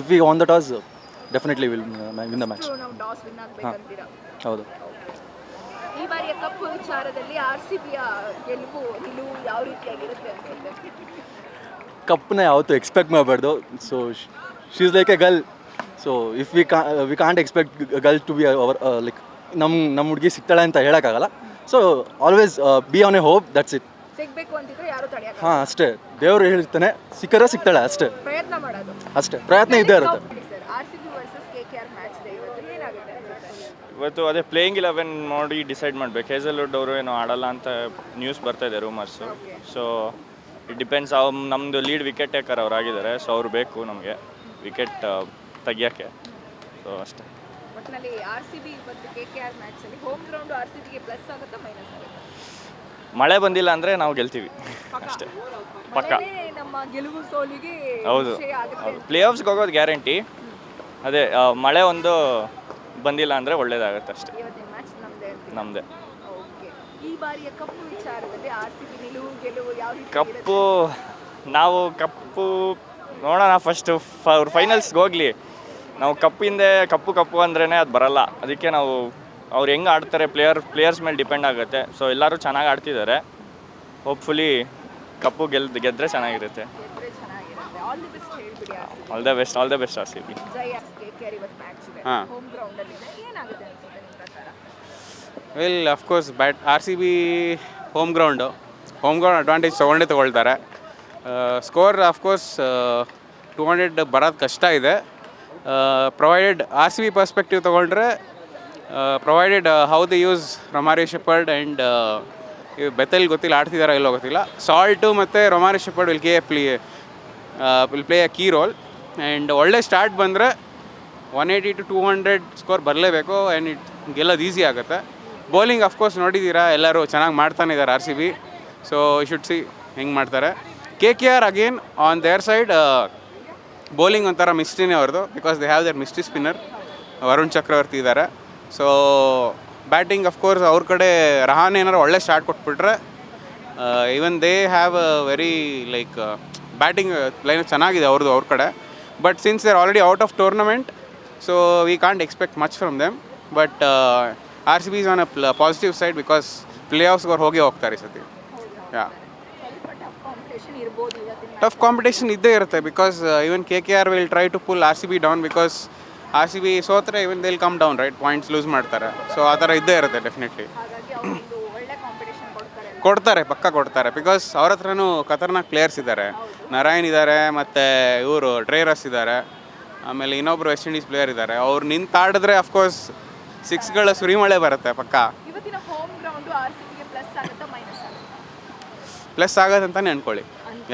if we on the toss definitely will win the match ನಾವು ಟಾಸ್ ವಿನ್ ಆಗ್ಬೇಕಂತೀರಾ ಹೌದು. ಈ ಬಾರಿಯ ಕಪ್ ವಿಚಾರದಲ್ಲಿ ಆರ್ ಸಿ ಬಿಯ ಗೆಲುವು ನಿಲುವು ಯಾವ ರೀತಿಯಾಗಿರುತ್ತೆ ಅನ್ಸುತ್ತೆ? ಕಪ್ನ ಯಾವತ್ತು ಎಕ್ಸ್ಪೆಕ್ಟ್ ಮಾಡಬಾರ್ದು. So she is like a girl so if we ಕಾ we can't expect girl to be our like ನಮ್ಮ ನಮ್ಮ ಹುಡುಗಿ ಸಿಗ್ತಾಳೆ ಅಂತ ಹೇಳೋಕ್ಕಾಗಲ್ಲ. So always be on a hope that's it ಸಿಗ್ಬೇಕು ಅಂತಿದ್ರೆ ಯಾರು ತಡೆಯಕ್ಕೆ ಹಾಂ ಅಷ್ಟೇ. ದೇವರು ಹೇಳ್ತಾನೆ ಸಿಕ್ಕರೆ ಸಿಗ್ತಾಳೆ ಅಷ್ಟೇ. ಪ್ರಯತ್ನ ಮಾಡೋದು. ಅಷ್ಟೇ. ಪ್ರಯತ್ನ ಇದ್ದೇ ಇರುತ್ತೆ sir R C B versus K K R match ಇದೆ ಇವತ್ತು ಏನಾಗುತ್ತೆ ಅನ್ಸುತ್ತೆ ಇವತ್ತು ಅದೇ ಪ್ಲೇಯಿಂಗ್ ಇಲೆವೆನ್ ನೋಡಿ ಡಿಸೈಡ್ ಮಾಡಬೇಕು. ಹೇಸಲ್ವುಡ್ ಅವರು ಏನು ಆಡಲ್ಲ ಅಂತ ನ್ಯೂಸ್ ಬರ್ತಾ ಇದೆ ರೂಮರ್ಸು ಸೊ ಇಟ್ ಡಿಪೆಂಡ್ಸ್ ಅವ್ ನಮ್ಮದು ಲೀಡ್ ವಿಕೆಟ್ ಟೇಕರ್ ಅವ್ರು ಆಗಿದ್ದಾರೆ ಸೊ ಅವ್ರು ಬೇಕು ನಮಗೆ. ವಿಕೆಟ್ ತೆಗಿಯೋಕ್ಕೆ. ಸೊ ಅಷ್ಟೇ. ಒಟ್ಟಿನಲ್ಲಿ ಆರ್ ಸಿ ಬಿ ಇವತ್ತು ಕೆ ಕೆ ಆರ್ ಮ್ಯಾಚ್ ಅಲ್ಲಿ ಹೋಮ್ ಗ್ರೌಂಡ್ ಆರ್ ಸಿ ಬಿಗೆ ಪ್ಲಸ್ ಆಗುತ್ತಾ ಮೈನಸ್ ಆಗುತ್ತಾ? ಮಳೆ ಬಂದಿಲ್ಲ ಅಂದರೆ ನಾವು ಗೆಲ್ತೀವಿ. ಅಷ್ಟೇ. ಪಕ್ಕ. ನಮ್ಮ ಗೆಲುವು ಸೋಲಿಗೆ ಹೌದು. ಪ್ಲೇ ಆಫ್ಸ್ಗೆ ಹೋಗೋದು ಗ್ಯಾರಂಟಿ ಅದೇ ಮಳೆ ಒಂದು ಬಂದಿಲ್ಲ ಅಂದರೆ ಒಳ್ಳೇದಾಗುತ್ತೆ ಅಷ್ಟೇ. ಇವತ್ತಿನ ಮ್ಯಾಚ್ ನಮ್ದೇ? ನಮ್ಮದೇ ಓಕೆ ಈ ಬಾರಿಯ ಕಪ್ಪು ವಿಚಾರದಲ್ಲಿ ಆರ್ ಸಿ ಬಿ ನಿಲುವು ಗೆಲುವು ಯಾವ ರೀತಿ ಕಪ್ಪು ನಾವು ಕಪ್ಪು ನೋಡೋಣ ಫಸ್ಟು ಅವ್ರು ಫೈನಲ್ಸ್ಗೆ ಹೋಗಲಿ. ನಾವು ಕಪ್ಪಿಂದೆ ಕಪ್ಪು ಕಪ್ಪು ಅಂದ್ರೇ ಅದು ಬರಲ್ಲ. ಅದಕ್ಕೆ ನಾವು ಅವ್ರು ಹೆಂಗೆ ಆಡ್ತಾರೆ ಪ್ಲೇಯರ್ ಪ್ಲೇಯರ್ಸ್ ಮೇಲೆ ಡಿಪೆಂಡ್ ಆಗುತ್ತೆ. ಸೊ ಎಲ್ಲರೂ ಚೆನ್ನಾಗಿ ಆಡ್ತಿದ್ದಾರೆ ಹೋಪ್ಫುಲಿ ಕಪ್ಪು ಗೆಲ್ ಗೆದ್ದರೆ ಗೆದ್ರೆ ಚೆನ್ನಾಗಿರುತ್ತೆ. ಆಲ್ ದಿ ಬೆಸ್ಟ್ ಹೇಳ್ಬಿಡಿ all the best all the best R C B. Jai K K R ಇವತ್ತು ಮ್ಯಾಚ್ ಇದೆ. ಹಾ. ಹೋಮ್ ಗ್ರೌಂಡ್ ಅಲ್ಲಿ ಇದೆ. ಏನಾಗುತ್ತೆ ಅನ್ಸುತ್ತೆ ನಿಮ್ಮ ಪ್ರಕಾರ? Well of course bat R C B home ground home ground advantage ತೊಗೊಂಡೇ ತೊಗೊಳ್ತಾರೆ. Score of course two hundred ಬರೋದು ಕಷ್ಟ ಇದೆ. Provided R C B perspective ತೊಗೊಂಡ್ರೆ provided how they use Romario Shepherd and Bethell ಗೊತ್ತಿಲ್ಲ ಆಡ್ತಿದಾರೋ ಇಲ್ಲೋ ಗೊತ್ತಿಲ್ಲ. ಸಾಲ್ಟು ಮತ್ತು Romario Shepherd will K play will play a key role and ಒಳ್ಳೆ ಸ್ಟಾರ್ಟ್ ಬಂದರೆ one eighty to two hundred score ಬರಲೇಬೇಕು and it ಗೆಲ್ಲೋದು ಈಸಿ ಆಗುತ್ತೆ. ಬೌಲಿಂಗ್ ಅಫ್ಕೋರ್ಸ್ ನೋಡಿದ್ದೀರಾ ಎಲ್ಲರೂ ಚೆನ್ನಾಗಿ ಮಾಡ್ತಾನೆ ಇದ್ದಾರೆ R C B so should see ಹೆಂಗೆ ಮಾಡ್ತಾರೆ. K K R again on their side bowling ಒಂಥರ ಮಿಸ್ಟಿನೇ ಅವ್ರದ್ದು because they have their mystery spinner Varun Chakravarthy ಇದ್ದಾರೆ. ಸೊ ಬ್ಯಾಟಿಂಗ್ ಅಫ್ಕೋರ್ಸ್ ಅವ್ರ ಕಡೆ ರಹಾನ್ ಏನಾರು ಒಳ್ಳೆ ಸ್ಟಾರ್ಟ್ ಕೊಟ್ಬಿಟ್ರೆ even they have a very like batting line ಚೆನ್ನಾಗಿದೆ ಅವ್ರದ್ದು, ಅವ್ರ ಕಡೆ. But since they're already out of tournament so we can't expect much from them but R C B is on a positive side because play ಆಫ್ಸ್ಗೆ ಅವ್ರು ಹೋಗಿ ಹೋಗ್ತಾರೆ ಈ ಸತಿ. ಯಾ tough competition ಇದ್ದೇ ಇರುತ್ತೆ because even K K R will try to pull R C B down because R C B ಸೋತ್ರೆ even they'll come down right points lose ಮಾಡ್ತಾರೆ. So ಆ ಥರ ಇದ್ದೇ ಇರುತ್ತೆ ಡೆಫಿನೆಟ್ಲಿ ಹಾಗಾಗಿ ಅವರೊಂದು ಒಳ್ಳೆ ಕಾಂಪಿಟೇಷನ್ ಕೊಡ್ತಾರೆ ಕೊಡ್ತಾರೆ ಪಕ್ಕ ಕೊಡ್ತಾರೆ. ಬಿಕಾಸ್ ಅವ್ರ ಹತ್ರನೂ ಖತರ್ನಾಕ್ ಪ್ಲೇಯರ್ಸ್ ಇದ್ದಾರೆ ನಾರಾಯಣ್ ಇದ್ದಾರೆ ಮತ್ತು ಇವರು ಡ್ರೈರಸ್ ಇದ್ದಾರೆ ಆಮೇಲೆ ಇನ್ನೊಬ್ರು ವೆಸ್ಟ್ ಇಂಡೀಸ್ ಪ್ಲೇಯರ್ ಇದ್ದಾರೆ ಅವ್ರು ನಿಂತಾಡಿದ್ರೆ ಅಫ್ಕೋರ್ಸ್ ಸಿಕ್ಸ್ಗಳ ಸುರಿಮಳೆ ಬರುತ್ತೆ ಪಕ್ಕ. ಇವತ್ತಿನ home ground R C plus ಆಗುತ್ತಾ ಅಂತಲೇ ಅನ್ಕೊಳ್ಳಿ.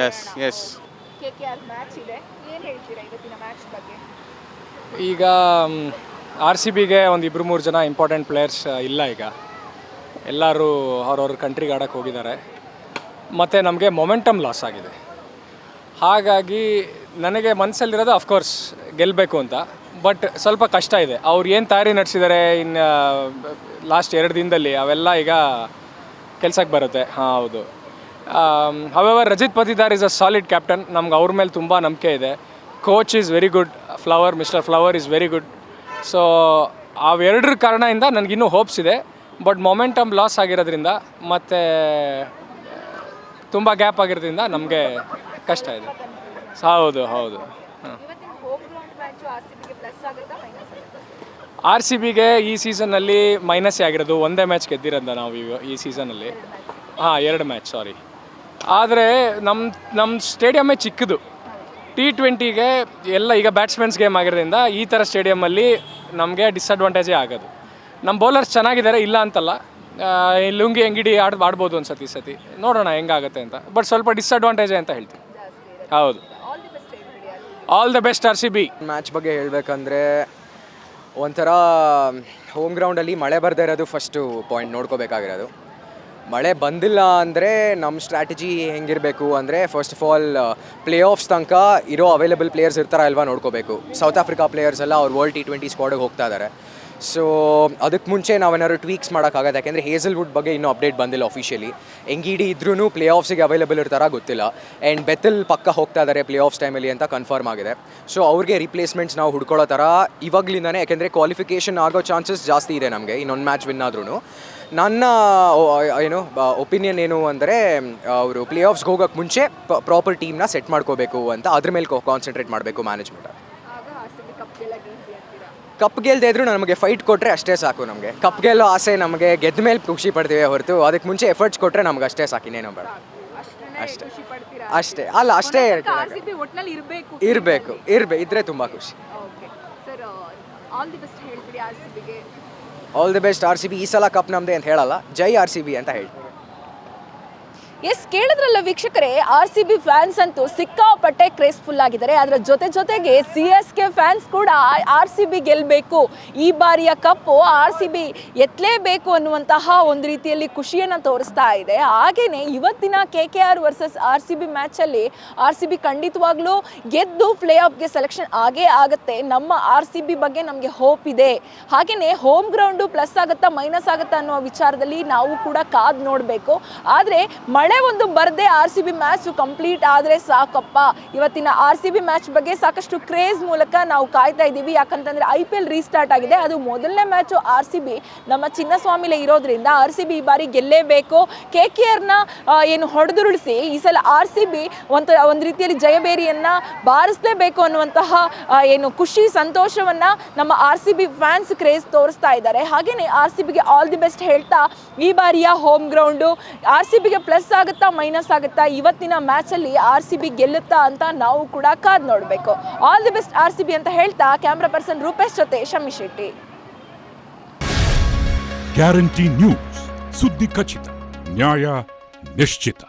ಎಸ್ ಎಸ್ ಕೆ ಕೆ ಇದೆ. ಏನು ಹೇಳ್ತೀರಾ ಇವತ್ತಿನ ಮ್ಯಾಚ್ ಬಗ್ಗೆ? ಈಗ ಆರ್ ಸಿ ಬಿಗೆ ಒಂದು ಇಬ್ಬರು ಮೂರು ಜನ ಇಂಪಾರ್ಟೆಂಟ್ ಪ್ಲೇಯರ್ಸ್ ಇಲ್ಲ ಈಗ. ಎಲ್ಲರೂ ಅವ್ರವ್ರ ಕಂಟ್ರಿಗೆ ಆಡೋಕ್ಕೆ ಹೋಗಿದ್ದಾರೆ. ಮತ್ತು ನಮಗೆ ಮೊಮೆಂಟಮ್ ಲಾಸ್ ಆಗಿದೆ. ಹಾಗಾಗಿ ನನಗೆ ಮನಸ್ಸಲ್ಲಿರೋದು ಅಫ್ಕೋರ್ಸ್ ಗೆಲ್ಲಬೇಕು ಅಂತ. ಬಟ್ ಸ್ವಲ್ಪ ಕಷ್ಟ ಇದೆ. ಅವ್ರು ಏನು ತಯಾರಿ ನಡೆಸಿದ್ದಾರೆ ಇನ್ನು ಲಾಸ್ಟ್ ಎರಡು ದಿನದಲ್ಲಿ ಅವೆಲ್ಲ ಈಗ ಕೆಲ್ಸಕ್ಕೆ ಬರುತ್ತೆ. ಹಾಂ, ಹೌದು. However Rajat Patidar is a solid captain ನಮ್ಗೆ ಅವ್ರ ಮೇಲೆ ತುಂಬ ನಂಬಿಕೆ ಇದೆ. Coach is very good Flower mister Flower is very good so ಅವೆರಡರ ಕಾರಣದಿಂದ ನನಗಿನ್ನೂ ಹೋಪ್ಸ್ ಇದೆ. ಬಟ್ ಮೊಮೆಂಟಮ್ ಲಾಸ್ ಆಗಿರೋದ್ರಿಂದ ಮತ್ತು ತುಂಬ ಗ್ಯಾಪ್ ಆಗಿರೋದ್ರಿಂದ ನಮಗೆ ಕಷ್ಟ ಇದೆ. ಹೌದು ಹೌದು. ಹಾಂ. ಇವತ್ತಿನ home ground match R C ಬಿಗೆ ಪ್ಲಸ್ ಆಗುತ್ತಾ ಮೈನಸ್ ಆಗುತ್ತಾ? ಆರ್ ಸಿ ಬಿಗೆ ಈ ಸೀಸನ್ನಲ್ಲಿ ಮೈನಸ್ ಆಗಿರೋದು. ಒಂದೇ ಮ್ಯಾಚ್ ಗೆದ್ದಿರೋದ ನಾವು ಈಗ ಈ ಸೀಸನಲ್ಲಿ ಹಾಂ ಎರಡು ಮ್ಯಾಚ್ ಸಾರಿ ಆದರೆ ನಮ್ಮ ನಮ್ಮ ಸ್ಟೇಡಿಯಮ್ಮೇ ಚಿಕ್ಕದು. ಟಿ ಟ್ವೆಂಟಿಗೆ ಎಲ್ಲ ಈಗ ಬ್ಯಾಟ್ಸ್ಮನ್ಸ್ ಗೇಮ್ ಆಗಿರೋದ್ರಿಂದ ಈ ಥರ ಸ್ಟೇಡಿಯಮ್ಮಲ್ಲಿ ನಮಗೆ ಡಿಸ್ಅಡ್ವಾಂಟೇಜೇ ಆಗೋದು. ನಮ್ಮ ಬೌಲರ್ಸ್ ಚೆನ್ನಾಗಿದ್ದಾರೆ, ಇಲ್ಲ ಅಂತಲ್ಲ. ಲುಂಗಿ ಎಂಗಿಡಿ ಆಡ್, ಆಡ್ಬೋದು ಒಂದು ಸತಿ ಈ ಸತಿ. ನೋಡೋಣ ಹೆಂಗಾಗುತ್ತೆ ಅಂತ. ಬಟ್ ಸ್ವಲ್ಪ ಡಿಸ್ಅಡ್ವಾಂಟೇಜ್ ಅಂತ ಹೇಳ್ತೀನಿ. ಹೌದು. All the best R C B match ಬಗ್ಗೆ ಹೇಳಬೇಕಂದ್ರೆ ಒಂಥರ ಹೋಮ್ ಗ್ರೌಂಡಲ್ಲಿ ಮಳೆ ಬರದೇ ಇರೋದು ಫಸ್ಟು ಪಾಯಿಂಟ್ ನೋಡ್ಕೋಬೇಕಾಗಿರೋದು. ಮಳೆ ಬಂದಿಲ್ಲ ಅಂದರೆ ನಮ್ಮ ಸ್ಟ್ರಾಟಜಿ ಹೆಂಗಿರಬೇಕು ಅಂದರೆ first of all play offs ತನಕ ಇರೋ ಅವೈಲೇಬಲ್ ಪ್ಲೇಯರ್ಸ್ ಇರ್ತಾರ ಅಲ್ವಾ ನೋಡ್ಕೋಬೇಕು. ಸೌತ್ ಆಫ್ರಿಕಾ ಪ್ಲೇಯರ್ಸ್ ಎಲ್ಲ ಅವ್ರು ವರ್ಲ್ಡ್ ಟಿ ಟ್ವೆಂಟಿ ಸ್ಕ್ವಾಡಿಗೆ ಹೋಗ್ತಾ ಇದ್ದಾರೆ ಸೊ ಅದಕ್ಕೆ ಮುಂಚೆ ನಾವೇನಾದ್ರು ಟ್ವೀಕ್ಸ್ ಮಾಡೋಕ್ಕಾಗತ್ತೆ ಯಾಕೆಂದರೆ ಹೇಸಲ್ವುಡ್ ಬಗ್ಗೆ ಇನ್ನೂ ಅಪ್ಡೇಟ್ ಬಂದಿಲ್ಲ ಅಫಿಷಿಯಲಿ ಎಂಗಿಡಿ ಇದ್ರೂ ಪ್ಲೇ ಆಫ್ಸಿಗೆ ಅವೈಲೇಬಲ್ ಇರ್ತಾರ ಗೊತ್ತಿಲ್ಲ. ಆ್ಯಂಡ್ ಬೆತ್ತಲ್ ಪಕ್ಕ ಹೋಗ್ತಾ ಇದ್ದಾರೆ ಪ್ಲೇ ಆಫ್ಸ್ ಟೈಮಲ್ಲಿ ಅಂತ ಕನ್ಫರ್ಮ್ ಆಗಿದೆ. ಸೊ ಅವ್ರಿಗೆ ರಿಪ್ಲೇಸ್ಮೆಂಟ್ಸ್ ನಾವು ಹುಡ್ಕೊಳ್ಳೋ ಥರ ಇವಾಗಲಿಂದನೇ, ಯಾಕೆಂದರೆ ಕ್ವಾಲಿಫಿಕೇಷನ್ ಆಗೋ ಚಾನ್ಸಸ್ ಜಾಸ್ತಿ ಇದೆ ನಮಗೆ. ಇನ್ನೊಂದು ಮ್ಯಾಚ್ ವಿನ್ ಆದ್ರೂ ನನ್ನ ಏನು ಒಪಿನಿಯನ್ ಏನು ಅಂದರೆ ಅವರು ಪ್ಲೇ ಆಫ್ಸ್ಗೆ ಹೋಗೋಕ್ಕೆ ಮುಂಚೆ ಪ್ರಾಪರ್ ಟೀಮ್ನ ಸೆಟ್ ಮಾಡ್ಕೋಬೇಕು ಅಂತ, ಅದ್ರ ಮೇಲೆ ಕಾನ್ಸಂಟ್ರೇಟ್ ಮಾಡಬೇಕು ಮ್ಯಾನೇಜ್ಮೆಂಟ್ ಕಪ್ ಗೆಲ್ದೇ ಇದ್ರು ನಮಗೆ ಫೈಟ್ ಕೊಟ್ಟರೆ ಅಷ್ಟೇ ಸಾಕು ನಮಗೆ. ಕಪ್ ಗೆಲ್ಲೋ ಆಸೆ ನಮಗೆ ಗೆದ್ದ ಮೇಲೆ ಖುಷಿ ಪಡ್ತೀವಿ ಹೊರತು ಅದಕ್ಕೆ ಮುಂಚೆ ಎಫರ್ಟ್ಸ್ ಕೊಟ್ಟರೆ ನಮ್ಗೆ ಅಷ್ಟೇ ಸಾಕು ಇನ್ನೇನೋ ಬೇಡ. ಅಷ್ಟೇ. ಅಷ್ಟೇ. ಅಲ್ಲ ಅಷ್ಟೇ ಇರಬೇಕು. ಇರಬೇಕು ಇದ್ರೆ ತುಂಬ ಖುಷಿ. ಸರ್ ಆಲ್ ದಿ ಬೆಸ್ಟ್ ಹೇಳ್ಬಿಡಿ ಆರ್ ಸಿ ಬಿಗೆ. All the best R C B ಈ ಸಲ ಕಪ್ ನಮ್ಮದೇ ಅಂತ ಹೇಳಲ್ಲ ಜೈ ಆರ್ ಸಿ ಬಿ ಅಂತ ಹೇಳಿ ಎಸ್, ಕೇಳಿದ್ರಲ್ಲ ವೀಕ್ಷಕರೇ ಆರ್ ಸಿ ಬಿ ಫ್ಯಾನ್ಸ್ ಅಂತೂ ಸಿಕ್ಕಾಪಟ್ಟೆ ಕ್ರೇಸ್ಫುಲ್ ಆಗಿದ್ದಾರೆ. ಅದರ ಜೊತೆ ಜೊತೆಗೆ ಸಿ ಎಸ್ ಕೆ ಫ್ಯಾನ್ಸ್ ಕೂಡ ಆರ್ ಸಿ ಬಿ ಗೆಲ್ಲಬೇಕು ಈ ಬಾರಿಯ ಕಪ್ಪು ಆರ್ ಸಿ ಬಿ ಎತ್ತಲೇಬೇಕು ಅನ್ನುವಂತಹ ಒಂದು ರೀತಿಯಲ್ಲಿ ಖುಷಿಯನ್ನು ತೋರಿಸ್ತಾ ಇದೆ. ಹಾಗೆಯೇ ಇವತ್ತಿನ K K R versus R C B ಮ್ಯಾಚಲ್ಲಿ R C B ಖಂಡಿತವಾಗ್ಲೂ ಗೆದ್ದು ಪ್ಲೇ ಆಫ್ಗೆ ಸೆಲೆಕ್ಷನ್ ಆಗೇ ಆಗುತ್ತೆ. ನಮ್ಮ ಆರ್ ಸಿ ಬಿ ಬಗ್ಗೆ ನಮಗೆ ಹೋಪ್ ಇದೆ. ಹಾಗೆಯೇ ಹೋಮ್ ಗ್ರೌಂಡು ಪ್ಲಸ್ ಆಗುತ್ತಾ ಮೈನಸ್ ಆಗುತ್ತಾ ಅನ್ನೋ ವಿಚಾರದಲ್ಲಿ ನಾವು ಕೂಡ ಕಾದು ನೋಡಬೇಕು. ಆದರೆ ಮಳೆ ಒಂದು ಬರದೆ R C B match complete ಆದರೆ ಸಾಕಪ್ಪ. ಇವತ್ತಿನ ಆರ್ ಸಿ ಬಿ ಮ್ಯಾಚ್ ಬಗ್ಗೆ ಸಾಕಷ್ಟು ಕ್ರೇಜ್ ಮೂಲಕ ನಾವು ಕಾಯ್ತಾ ಇದ್ದೀವಿ. ಯಾಕಂತಂದ್ರೆ ಐ ಪಿ ಎಲ್ ರೀಸ್ಟಾರ್ಟ್ ಆಗಿದೆ. ಅದು ಮೊದಲನೇ ಮ್ಯಾಚು ಆರ್ ಸಿ ಬಿ ನಮ್ಮ ಚಿನ್ನಸ್ವಾಮಿಲೆ ಇರೋದ್ರಿಂದ ಆರ್ ಸಿ ಬಿ ಈ ಬಾರಿ ಗೆಲ್ಲೇಬೇಕು. ಕೆ ಕೆ ಆರ್ನ ಏನು ಹೊಡೆದುರುಳಿಸಿ ಈ ಸಲ ಆರ್ ಸಿ ಬಿ ಒಂದು ಒಂದು ರೀತಿಯಲ್ಲಿ ಜಯಬೇರಿಯನ್ನ ಬಾರಿಸಲೇಬೇಕು ಅನ್ನುವಂತಹ ಏನು ಖುಷಿ, ಸಂತೋಷವನ್ನ ನಮ್ಮ R C B fans craze ತೋರಿಸ್ತಾ ಇದ್ದಾರೆ. ಹಾಗೆಯೇ ಆರ್ ಸಿ ಬಿಗೆ ಆಲ್ ದಿ ಬೆಸ್ಟ್ ಹೇಳ್ತಾ ಈ ಬಾರಿಯ ಹೋಮ್ ಗ್ರೌಂಡು ಆರ್ ಸಿ ಬಿಗೆ ಪ್ಲಸ್ ಆಗುತ್ತಾ ಮೈನಸ್ ಆಗುತ್ತಾ, ಇವತ್ತಿನ ಮ್ಯಾಚಲ್ಲಿ ಆರ್ ಸಿ ಬಿ ಗೆಲ್ಲುತ್ತಾ ಅಂತ ನಾವು ಕೂಡ ಕಾದ್ ನೋಡಬೇಕು. All the best R C B ಅಂತ ಹೇಳ್ತಾ ಕ್ಯಾಮ್ರಾ ಪರ್ಸನ್ ರೂಪೇಶ್ ಜೊತೆ ಶಮಿ ಶೆಟ್ಟಿ. ಗ್ಯಾರಂಟಿ ನ್ಯೂಸ್ ಸುದ್ದಿ ಖಚಿತ, ನ್ಯಾಯ ನಿಶ್ಚಿತ.